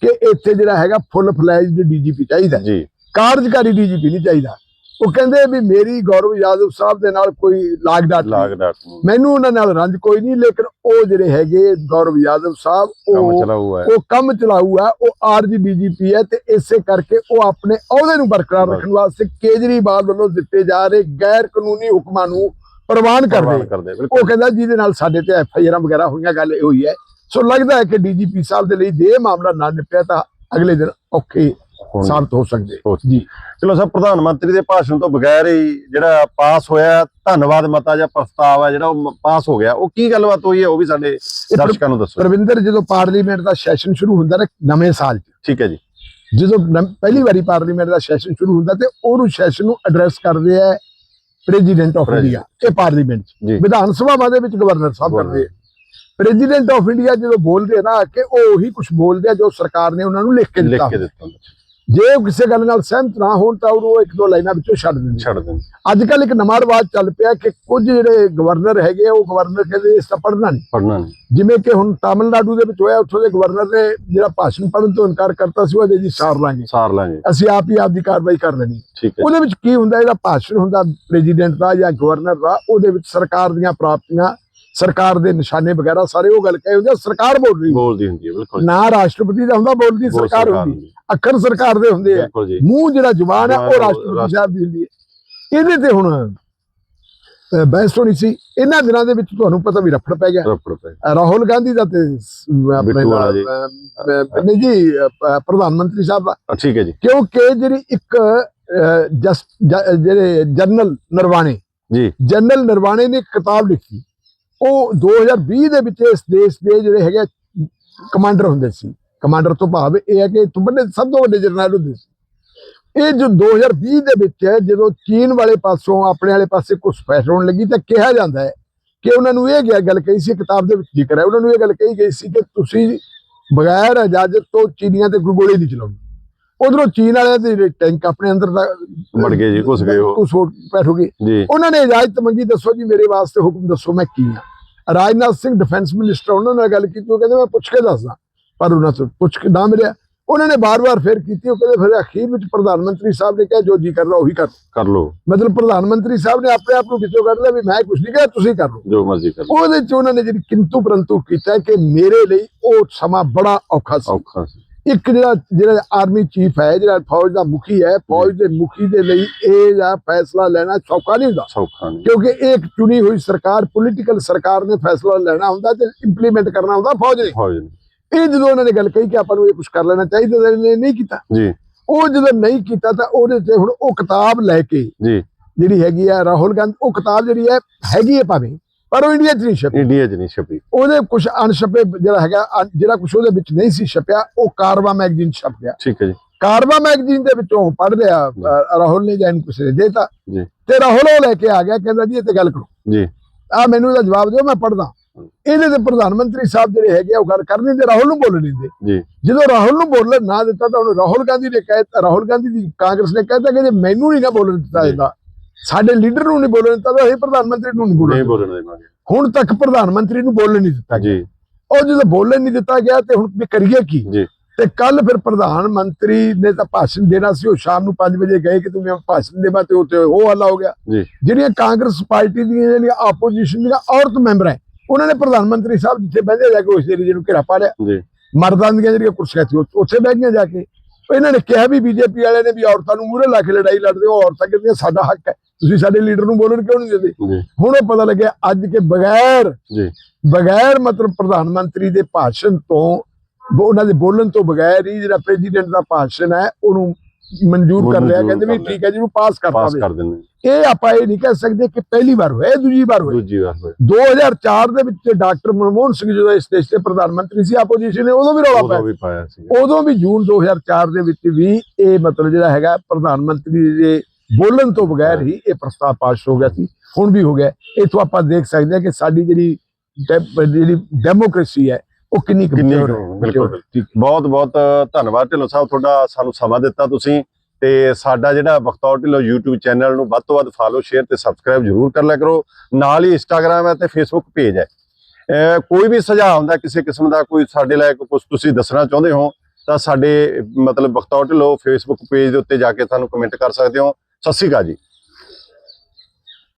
ਕਿ ਇੱਥੇ ਜਿਹੜਾ ਹੈਗਾ ਫੁੱਲ ਫਲੈਜਡ ਡੀਜੀਪੀ ਚਾਹੀਦਾ। ਜੀ। ਕਾਰਜਕਾਰੀ ਡੀਜੀਪੀ ਨਹੀਂ ਚਾਹੀਦਾ। ਉਹ ਕਹਿੰਦੇ ਵੀ ਮੇਰੀ ਗੌਰਵ ਯਾਦਵ ਸਾਹਿਬ ਦੇ ਨਾਲ ਕੋਈ ਲਾਗ ਡਾਟ ਲਾਗ ਨਹੀਂ। ਡਾਟ ਮੈਨੂੰ ਉਹਨਾਂ ਨਾਲ ਰੰਜ ਕੋਈ ਨਹੀਂ ਲੇਕਿਨ ਉਹ ਜਿਹੜੇ ਹੈਗੇ ਗੌਰਵ ਯਾਦਵ ਸਾਹਿਬ ਉਹ ਉਹ ਕੰਮ ਚਲਾਊ ਹੈ ਉਹ ਆਰਜੀ ਡੀਜੀਪੀ ਹੈ ਤੇ ਇਸੇ ਕਰਕੇ ਉਹ ਆਪਣੇ ਅਹੁਦੇ ਨੂੰ ਬਰਕਰਾਰ। ਰੱਖਣ ਵਾਸਤੇ ਕੇਜਰੀਵਾਲ ਵੱਲੋਂ ਦਿੱਤੇ ਜਾ ਰਹੇ ਗੈਰ ਕਾਨੂੰਨੀ ਹੁਕਮਾਂ ਨੂੰ ਪ੍ਰਵਾਨ ਕਰਦੇ। ਉਹ ਕਹਿੰਦਾ ਜਿਹਦੇ ਨਾਲ ਸਾਡੇ ਤੇ ਐਫ ਆਈ ਆਰ ਵਗੈਰਾ ਹੋਈਆਂ ਗੱਲ ਇਹ ਹੋਈ ਹੈ। ਸੋ ਲੱਗਦਾ ਹੈ ਕਿ ਡੀਜੀਪੀ ਸਾਹਿਬ ਦੇ ਲਈ ਜੇ ਇਹ ਮਾਮਲਾ ਨਾ ਨਿਪਟਿਆ ਤਾਂ ਅਗਲੇ ਦਿਨ ਔਖੇ ਸਾਬਤ ਹੋ ਸਕਦੇ। ਜੀ। ਚਲੋ ਸਰ ਪ੍ਰਧਾਨ ਮੰਤਰੀ ਦੇ ਭਾਸ਼ਣ ਤੋਂ ਬਗੈਰ ਹੀ ਜਿਹੜਾ ਪਾਸ ਹੋਇਆ ਧੰਨਵਾਦ ਮਤਾ ਜਾਂ ਪ੍ਰਸਤਾਵ ਹੈ ਜਿਹੜਾ ਉਹ ਪਾਸ ਹੋ ਗਿਆ। ਉਹ ਕੀ ਗੱਲਬਾਤ ਹੋਈ ਹੈ ਉਹ ਵੀ ਸਾਡੇ ਦਰਸ਼ਕਾਂ ਨੂੰ ਦੱਸੋ। ਪ੍ਰਵਿੰਦਰ ਜਦੋਂ ਪਾਰਲੀਮੈਂਟ ਦਾ ਸੈਸ਼ਨ ਸ਼ੁਰੂ ਹੁੰਦਾ ਨਾ ਨਵੇਂ ਸਾਲ 'ਚ। ਠੀਕ ਹੈ ਜੀ। ਜਦੋਂ ਪਹਿਲੀ ਵਾਰੀ ਪਾਰਲੀਮੈਂਟ ਦਾ ਸੈਸ਼ਨ ਸ਼ੁਰੂ ਹੁੰਦਾ ਤੇ ਉਹਨੂੰ ਸੈਸ਼ਨ ਨੂੰ ਐਡਰੈਸ ਕਰਦੇ ਆ ਪ੍ਰੈਜ਼ੀਡੈਂਟ ਆਫ। ਇੰਡੀਆ ਇਹ ਪਾਰਲੀਮੈਂਟ ਵਿਧਾਨ ਸਭਾਵਾਂ ਦੇ ਵਿੱਚ ਗਵਰਨਰ ਸਾਹਿਬ ਕਰਦੇ ਆ। ਪ੍ਰੈਜ਼ੀਡੈਂਟ ਆਫ ਇੰਡੀਆ ਜਦੋਂ ਬੋਲਦੇ ਆ ਨਾ ਕਿ ਉਹ ਉਹੀ ਕੁਝ ਬੋਲਦੇ ਆ ਜੋ ਸਰਕਾਰ ਨੇ ਉਹਨਾਂ ਨੂੰ ਲਿਖ ਕੇ ਲਿਖ ਦਿੱਤਾ ਕੇ ਦਿੱਤਾ। ਜੇ ਕਿਸੇ ਗੱਲ ਨਾਲ ਸਹਿਮਤ ਨਾ ਹੋਣ ਤਾਂ ਉਹਨੂੰ ਇੱਕ ਦੋ ਲਾਈਨਾਂ ਵਿੱਚੋਂ ਛੱਡ ਦਿੰਦੇ। ਛੱਡ ਦਿੰਦੇ ਅੱਜ ਕੱਲ ਇੱਕ ਨਵਾਂ ਰਿਵਾਜ ਚੱਲ ਪਿਆ ਕਿ ਕੁਝ ਜਿਹੜੇ ਗਵਰਨਰ ਹੈਗੇ ਉਹ ਗਵਰਨਰ ਕਹਿੰਦੇ ਇਸ ਤਾਂ ਪੜ੍ਹਨਾ ਨਹੀਂ। ਪੜਨਾ ਨਹੀਂ। ਜਿਵੇਂ ਕਿ ਹੁਣ ਤਾਮਿਲਨਾਡੂ ਦੇ ਵਿੱਚ ਹੋਇਆ ਉੱਥੋਂ ਦੇ ਗਵਰਨਰ ਨੇ ਜਿਹੜਾ ਭਾਸ਼ਣ ਪੜਨ ਤੋਂ ਇਨਕਾਰ ਕਰਤਾ ਸੀ ਉਹਦੇ ਜੀ ਸਾਰ ਲਾਂਗੇ। ਸਾਰ ਲਾਂਗੇ। ਅਸੀਂ ਆਪ ਹੀ ਆਪਦੀ ਕਾਰਵਾਈ ਕਰ ਲੈਣੀ। ਉਹਦੇ ਵਿੱਚ ਕੀ ਹੁੰਦਾ ਜਿਹੜਾ ਭਾਸ਼ਣ ਹੁੰਦਾ ਪ੍ਰੈਜ਼ੀਡੈਂਟ ਦਾ ਜਾਂ ਗਵਰਨਰ ਦਾ ਉਹਦੇ ਵਿੱਚ ਸਰਕਾਰ ਦੀਆਂ ਪ੍ਰਾਪਤੀਆਂ ਸਰਕਾਰ ਦੇ ਨਿਸ਼ਾਨੇ ਵਗੈਰਾ ਸਾਰੇ ਉਹ ਗੱਲ ਕਹੇ ਹੁੰਦੇ ਆ, ਸਰਕਾਰ ਬੋਲ ਰਹੀ। ਬੋਲਦੀ ਹੁੰਦੀ ਹੈ ਬਿਲਕੁਲ ਨਾ ਰਾਸ਼ਟਰਪਤੀ ਦਾ ਹੁੰਦਾ ਬੋਲਦੀ ਸਰਕਾਰ ਹੁੰਦੀ। ਅੱਖਰ ਸਰਕਾਰ ਦੇ ਹੁੰਦੇ ਆ। ਮੂੰਹ ਜਿਹੜਾ ਜ਼ੁਬਾਨ ਹੈ ਉਹ ਰਾਸ਼ਟਰਪਤੀ ਸਾਹਿਬ ਦੀ ਹੁੰਦੀ ਹੈ। ਇਹਦੇ ਤੇ ਹੁਣ ਬਹਿਸ ਹੋਣੀ ਸੀ। ਇਹਨਾਂ ਦਿਨਾਂ ਦੇ ਵਿੱਚ ਤੁਹਾਨੂੰ ਪਤਾ ਵੀ ਰਫੜ ਪੈ ਗਿਆ। ਰਾਹੁਲ ਗਾਂਧੀ ਦਾ ਤੇ ਆਪਣੇ ਨਹੀਂ ਜੀ ਪ੍ਰਧਾਨ ਮੰਤਰੀ ਸਾਹਿਬ ਦਾ। ਠੀਕ ਹੈ ਜੀ। ਕਿਉਂਕਿ ਜਿਹੜੀ ਇੱਕ ਜਿਹੜੇ ਜਨਰਲ ਨਰਵਾਣੇ ਜੀ। ਜਨਰਲ ਨਰਵਾਣੇ ਨੇ ਕਿਤਾਬ ਲਿਖੀ। ਉਹ 2020 ਦੇ ਵਿੱਚ ਇਸ ਦੇਸ਼ ਦੇ ਜਿਹੜੇ ਹੈਗੇ ਕਮਾਂਡਰ ਹੁੰਦੇ ਸੀ। ਕਮਾਂਡਰ ਤੋਂ ਭਾਵ ਇਹ ਹੈ ਕਿ ਇੱਥੋਂ ਵੱਡੇ, ਸਭ ਤੋਂ ਵੱਡੇ ਜਰਨੈਲ ਹੁੰਦੇ ਸੀ। ਇਹ ਜੋ 2020 ਦੇ ਵਿੱਚ ਜਦੋਂ ਚੀਨ ਵਾਲੇ ਪਾਸੋਂ ਆਪਣੇ ਵਾਲੇ ਪਾਸੇ ਕੁਝ ਫੈਸਲਾ ਹੋਣ ਲੱਗੀ ਤਾਂ ਕਿਹਾ ਜਾਂਦਾ ਹੈ ਕਿ ਉਹਨਾਂ ਨੂੰ ਇਹ ਗਿਆ ਗੱਲ ਕਹੀ ਸੀ ਕਿਤਾਬ ਦੇ ਵਿੱਚ ਜ਼ਿਕਰ ਹੈ, ਉਹਨਾਂ ਨੂੰ ਇਹ ਗੱਲ ਕਹੀ ਗਈ ਸੀ ਕਿ ਤੁਸੀਂ ਬਗੈਰ ਇਜਾਜ਼ਤ ਤੋਂ ਚੀਨੀਆਂ ਤੇ ਕੋਈ ਗੋਲੀ ਨਹੀਂ ਚਲਾਉਣੀ ਉਧਰੋਂ ਚੀਨ ਵਾਲਿਆਂ ਦੇ ਜਿਹੜੇ ਟੈਂਕ ਆਪਣੇ ਅੰਦਰ ਦਾ ਵੜ ਗਏ ਜੀ, ਘੁਸ ਗਏ ਉਹ। ਘੁਸ ਹੋ ਬੈਠੋਗੇ। ਜੀ। ਉਹਨਾਂ ਨੇ ਇਜਾਜ਼ਤ ਮੰਗੀ ਦੱਸੋ ਜੀ ਮੇਰੇ ਵਾਸਤੇ ਹੁਕਮ ਦੱਸੋ ਮੈਂ ਕੀ ਆ। ਰਾਜਨਾਥ ਸਿੰਘ ਡਿਫੈਂਸ ਮਿਨਿਸਟਰ ਉਹਨਾਂ ਨਾਲ ਗੱਲ ਕੀਤੀ ਉਹ ਕਹਿੰਦੇ ਮੈਂ ਪੁੱਛ ਕੇ ਦੱਸਦਾ। ਪਰ ਉਹਨਾਂ ਤੋਂ ਪੁੱਛ ਕੇ ਨਾ ਮਿਲਿਆ। ਉਹਨਾਂ ਨੇ ਬਾਰ-ਬਾਰ ਫੇਰ ਕੀਤੀ ਉਹ ਕਹਿੰਦੇ ਫਿਰ ਅਖੀਰ ਵਿੱਚ ਪ੍ਰਧਾਨ ਮੰਤਰੀ ਸਾਹਿਬ ਨੇ ਕਿਹਾ ਜੋ ਜੀ ਕਰਦਾ ਉਹੀ ਕਰ ਕਰ ਲਓ। ਮਤਲਬ ਪ੍ਰਧਾਨ ਮੰਤਰੀ ਸਾਹਿਬ ਨੇ ਆਪਣੇ ਆਪ ਨੂੰ ਵਿੱਚੋਂ ਕੱਢ ਲਿਆ ਵੀ ਮੈਂ ਕੁਝ ਨਹੀਂ ਕਿਹਾ ਤੁਸੀਂ ਕਰ ਲਓ। ਜੋ ਮਰਜ਼ੀ ਕਰ ਲਓ। ਉਹਦੇ ਚ ਉਹਨਾਂ ਨੇ ਜਿਹੜੀ ਕਿੰਤੂ ਪਰੰਤੂ ਕੀਤਾ ਕਿ ਮੇਰੇ ਲਈ ਉਹ ਸਮਾਂ ਬੜਾ ਔਖਾ ਸੀ। ਔਖਾ ਸੀ। ਇੱਕ ਜਿਹੜਾ ਜਿਹੜਾ ਆਰਮੀ ਚੀਫ ਹੈ ਜਿਹੜਾ ਫੌਜ ਦਾ ਮੁਖੀ ਹੈ ਫੌਜ ਦੇ ਮੁਖੀ ਦੇ ਲਈ ਇਹ ਜਿਹੜਾ ਫੈਸਲਾ ਲੈਣਾ ਸੌਖਾ ਨਹੀਂ ਹੁੰਦਾ। ਸੌਖਾ ਨਹੀਂ। ਕਿਉਂਕਿ ਇੱਕ ਚੁਣੀ ਹੋਈ ਸਰਕਾਰ ਪੋਲੀਟੀਕਲ ਸਰਕਾਰ ਨੇ ਫੈਸਲਾ ਲੈਣਾ ਹੁੰਦਾ ਤੇ ਇੰਪਲੀਮੈਂਟ ਕਰਨਾ ਹੁੰਦਾ ਫੌਜ ਨੇ। ਫੌਜ ਨੇ। ਇਹ ਜਦੋਂ ਉਹਨਾਂ ਨੇ ਗੱਲ ਕਹੀ ਕਿ ਆਪਾਂ ਨੂੰ ਇਹ ਕੁਝ ਕਰ ਲੈਣਾ ਚਾਹੀਦਾ ਤਾਂ ਇਹਨੇ ਨਹੀਂ ਕੀਤਾ। ਜੀ। ਉਹ ਜਦੋਂ ਨਹੀਂ ਕੀਤਾ ਤਾਂ ਉਹਦੇ ਤੇ ਹੁਣ ਉਹ ਕਿਤਾਬ ਲੈ ਕੇ ਜੀ। ਜਿਹੜੀ ਹੈਗੀ ਆ ਰਾਹੁਲ ਗਾਂਧੀ ਉਹ ਕਿਤਾਬ ਜਿਹੜੀ ਹੈ ਹੈਗੀ ਹੈ ਭਾਵੇਂ। ਪਰ ਉਹ ਇੰਡੀਆ 'ਚ ਨਹੀਂ ਛਪੀ। ਇੰਡੀਆ 'ਚ ਨਹੀਂ ਛਪੀ। ਉਹਦੇ ਕੁਝ ਅਣਛਪੇ ਜਿਹੜਾ ਹੈਗਾ ਅਣ- ਜਿਹੜਾ ਕੁਝ ਉਹਦੇ ਵਿੱਚ ਨਹੀਂ ਸੀ ਛਪਿਆ ਉਹ ਕਾਰਵਾ ਮੈਗਜ਼ੀਨ ਛਪ ਗਿਆ। ਠੀਕ ਹੈ ਜੀ। ਕਾਰਵਾ ਮੈਗਜ਼ੀਨ ਦੇ ਵਿੱਚੋਂ ਪੜ੍ਹ ਲਿਆ ਅ, ਰਾਹੁਲ ਨੇ ਜਾਂ ਇਹਨੂੰ ਕਿਸੇ ਨੇ ਦੇਤਾ। ਜੀ। ਤੇ ਰਾਹੁਲ ਉਹ ਲੈ ਕੇ ਆ ਗਿਆ ਕਹਿੰਦਾ ਜੀ ਇਹ ਤੇ ਗੱਲ ਕਰੋ। ਜੀ। ਆ ਮੈਨੂੰ ਇਹਦਾ ਜਵਾਬ ਦਿਓ ਮੈਂ ਪੜਦਾ ਇਹਦੇ ਤੇ ਪ੍ਰਧਾਨ ਮੰਤਰੀ ਸਾਹਿਬ ਜਿਹੜੇ ਹੈਗੇ ਆ, ਉਹ ਗੱਲ ਕਰਨੀ ਤੇ ਰਾਹੁਲ ਨੂੰ ਬੋਲਣ ਨਹੀਂ ਦੇ ਜੀ। ਜਦੋਂ ਰਾਹੁਲ ਨੂੰ ਬੋਲਣ ਨਾ ਦਿੱਤਾ ਤਾਂ ਉਹਨੂੰ ਰਾਹੁਲ ਗਾਂਧੀ ਨੇ ਕਹਿਤਾ ਰਾਹੁਲ ਗਾਂਧੀ ਦੀ ਕਾਂਗਰਸ ਨੇ ਕਹਿਤਾ ਕਿ ਜੇ ਮੈਨੂੰ ਨਹੀਂ ਨਾ ਬੋਲਣ ਦਿੱਤਾ। ਜਾਂਦਾ ਸਾਡੇ ਲੀਡਰ ਨੂੰ ਨਹੀਂ ਬੋਲਣ ਦਿੱਤਾ ਤਾਂ ਅਸੀਂ ਪ੍ਰਧਾਨ ਮੰਤਰੀ ਨੂੰ ਨਹੀਂ ਬੋਲਣ ਨਹੀਂ ਦਿੱਤਾ। ਬੋਲਣ ਦੇਵਾਂਗੇ। ਹੁਣ ਤੱਕ ਪ੍ਰਧਾਨ ਮੰਤਰੀ ਨੂੰ ਬੋਲਣ ਨਹੀਂ ਦਿੱਤਾ ਜੀ। ਉਹ ਜਦੋਂ ਬੋਲਣ ਨਹੀਂ ਦਿੱਤਾ ਗਿਆ ਤੇ ਹੁਣ ਵੀ ਕਰੀਏ ਕੀ? ਜੀ। ਤੇ ਕੱਲ ਫਿਰ ਪ੍ਰਧਾਨ ਮੰਤਰੀ ਨੇ ਤਾਂ ਭਾਸ਼ਣ ਦੇਣਾ ਸੀ ਉਹ ਸ਼ਾਮ ਨੂੰ 5 ਵਜੇ ਗਏ ਕਿ ਤੂੰ ਮੈਂ ਭਾਸ਼ਣ ਦੇਵਾ ਤੇ ਉੱਤੇ ਉਹ ਹੱਲਾ ਹੋ ਗਿਆ। ਜਿਹੜੀਆਂ ਕਾਂਗਰਸ ਪਾਰਟੀ ਦੀਆਂ ਜਿਹੜੀਆਂ ਆਪੋਜੀਸ਼ਨ ਦੀਆਂ ਔਰਤ ਮੈਂਬਰ ਹੈ ਉਹਨਾਂ ਨੇ ਪ੍ਰਧਾਨ ਮੰਤਰੀ ਸਾਹਿਬ ਜਿੱਥੇ ਬਹਿੰਦੇ ਜਾ ਕੇ ਉਸ ਏਰੀਏ ਨੂੰ ਘੇਰਾ ਪਾ ਲਿਆ। ਜੀ। ਮਰਦਾਂ ਦੀਆਂ ਜਿਹੜੀਆਂ ਕੁਰਸੀਆਂ ਸੀ ਉੱਥੇ ਬਹਿ ਗਈਆਂ ਜਾ ਕੇ। ਇਹਨਾਂ ਨੇ ਕਿਹਾ ਵੀ ਬੀਜੇਪੀ ਵਾਲਿਆਂ ਨੇ ਵੀ ਔਰਤਾਂ ਨੂੰ ਮੂਹਰੇ ਲਾ ਕੇ ਲੜਾਈ ਲੜਦੇ ਹੋ ਔਰਤਾਂ ਕਹਿੰਦੀਆਂ ਸਾਡਾ ਹੱਕ ਹੈ। ਤੁਸੀਂ ਸਾਡੇ ਲੀਡਰ ਨੂੰ ਬੋਲਣ ਕਿਉਂ ਨਹੀਂ ਦਿੰਦੇ? ਹੁਣ ਉਹ ਪਤਾ ਲੱਗਿਆ ਅੱਜ ਕੇ ਬਗੈਰ ਜੀ। ਬਗੈਰ ਮਤਲਬ ਪ੍ਰਧਾਨ ਮੰਤਰੀ ਦੇ ਭਾਸ਼ਣ ਤੋਂ ਉਹਨਾਂ ਦੇ ਬੋਲਣ ਤੋਂ ਬਗੈਰ ਹੀ ਜਿਹੜਾ ਪ੍ਰੈਜ਼ੀਡੈਂਟ ਦਾ ਭਾਸ਼ਣ ਹੈ ਉਹਨੂੰ ਮਨਜ਼ੂਰ ਕਰ ਲਿਆ ਕਹਿੰਦੇ ਵੀ। ਠੀਕ ਹੈ ਜੀ ਨੂੰ ਪਾਸ ਕਰ ਦਿੰਦੇ ਇਹ ਆਪਾਂ ਇਹ ਨਹੀਂ ਕਹਿ ਸਕਦੇ ਕਿ ਪਹਿਲੀ ਵਾਰ ਹੋਇਆ ਦੂਜੀ ਵਾਰ ਹੋਇਆ। ਦੂਜੀ ਵਾਰ ਹੋਏ 2004 ਦੇ ਵਿੱਚ ਡਾਕਟਰ ਮਨਮੋਹਨ ਸਿੰਘ ਜਦੋਂ ਇਸ ਦੇਸ਼ ਦੇ ਪ੍ਰਧਾਨ ਮੰਤਰੀ ਸੀ ਆਪੋਜੀਸ਼ਨ ਨੇ ਉਦੋਂ ਵੀ ਰੌਲਾ ਪਾਇਆ। ਉਦੋਂ ਵੀ ਜੂਨ 2004 ਦੇ ਵਿੱਚ ਵੀ ਇਹ ਮਤਲਬ ਜਿਹੜਾ ਹੈਗਾ ਪ੍ਰਧਾਨ ਮੰਤਰੀ ਦੇ ਬੋਲਣ ਤੋਂ ਬਗੈਰ ਹੀ ਇਹ ਪ੍ਰਸਤਾਵ ਪਾਸ ਹੋ ਗਿਆ ਸੀ ਹੁਣ ਵੀ ਹੋ ਗਿਆ। ਇਥੋਂ ਆਪਾਂ ਦੇਖ ਸਕਦੇ ਹਾਂ ਕਿ ਸਾਡੀ ਜਿਹੜੀ ਜਿਹੜੀ ਡੈਮੋਕ੍ਰੇਸੀ ਹੈ ਉਹ ਕਿੰਨੀ ਕੁ ਕਿੰਨੀ mature ਕੁ, ਹੈ। ਬਿਲਕੁਲ। ਬਹੁਤ ਬਹੁਤ ਧੰਨਵਾਦ ਢਿੱਲੋਂ ਸਾਹਿਬ ਤੁਹਾਡਾ ਸਾਨੂੰ ਸਮਾਂ ਦਿੱਤਾ ਤੁਸੀਂ। ਤੇ ਸਾਡਾ ਜਿਹੜਾ ਬਖਤੌਰ ਢਿੱਲੋਂ YouTube ਚੈਨਲ ਨੂੰ ਵੱਧ ਤੋਂ ਵੱਧ ਫਾਲੋ ਸ਼ੇਅਰ ਤੇ ਸਬਸਕ੍ਰਾਈਬ ਜਰੂਰ ਕਰ ਲਿਆ ਕਰੋ। ਨਾਲ ਹੀ Instagram ਹੈ ਤੇ Facebook ਪੇਜ ਹੈ। ਕੋਈ ਵੀ ਸੁਝਾਅ ਹੁੰਦਾ ਕਿਸੇ ਕਿਸਮ ਦਾ ਕੋਈ ਸਾਡੇ ਲਈ ਕੁਝ ਤੁਸੀਂ ਦੱਸਣਾ ਚਾਹੁੰਦੇ ਹੋ ਤਾਂ ਸਾਡੇ ਮਤਲਬ ਬਖਤੌਰ ਢਿੱਲੋਂ Facebook ਪੇਜ ਦੇ ਉੱਤੇ ਜਾ ਕੇ ਸਾਨੂੰ ਕਮੈਂਟ ਕਰ ਸਕਦੇ ਹੋ। ਸਤਿ ਸ਼੍ਰੀ ਅਕਾਲ ਜੀ।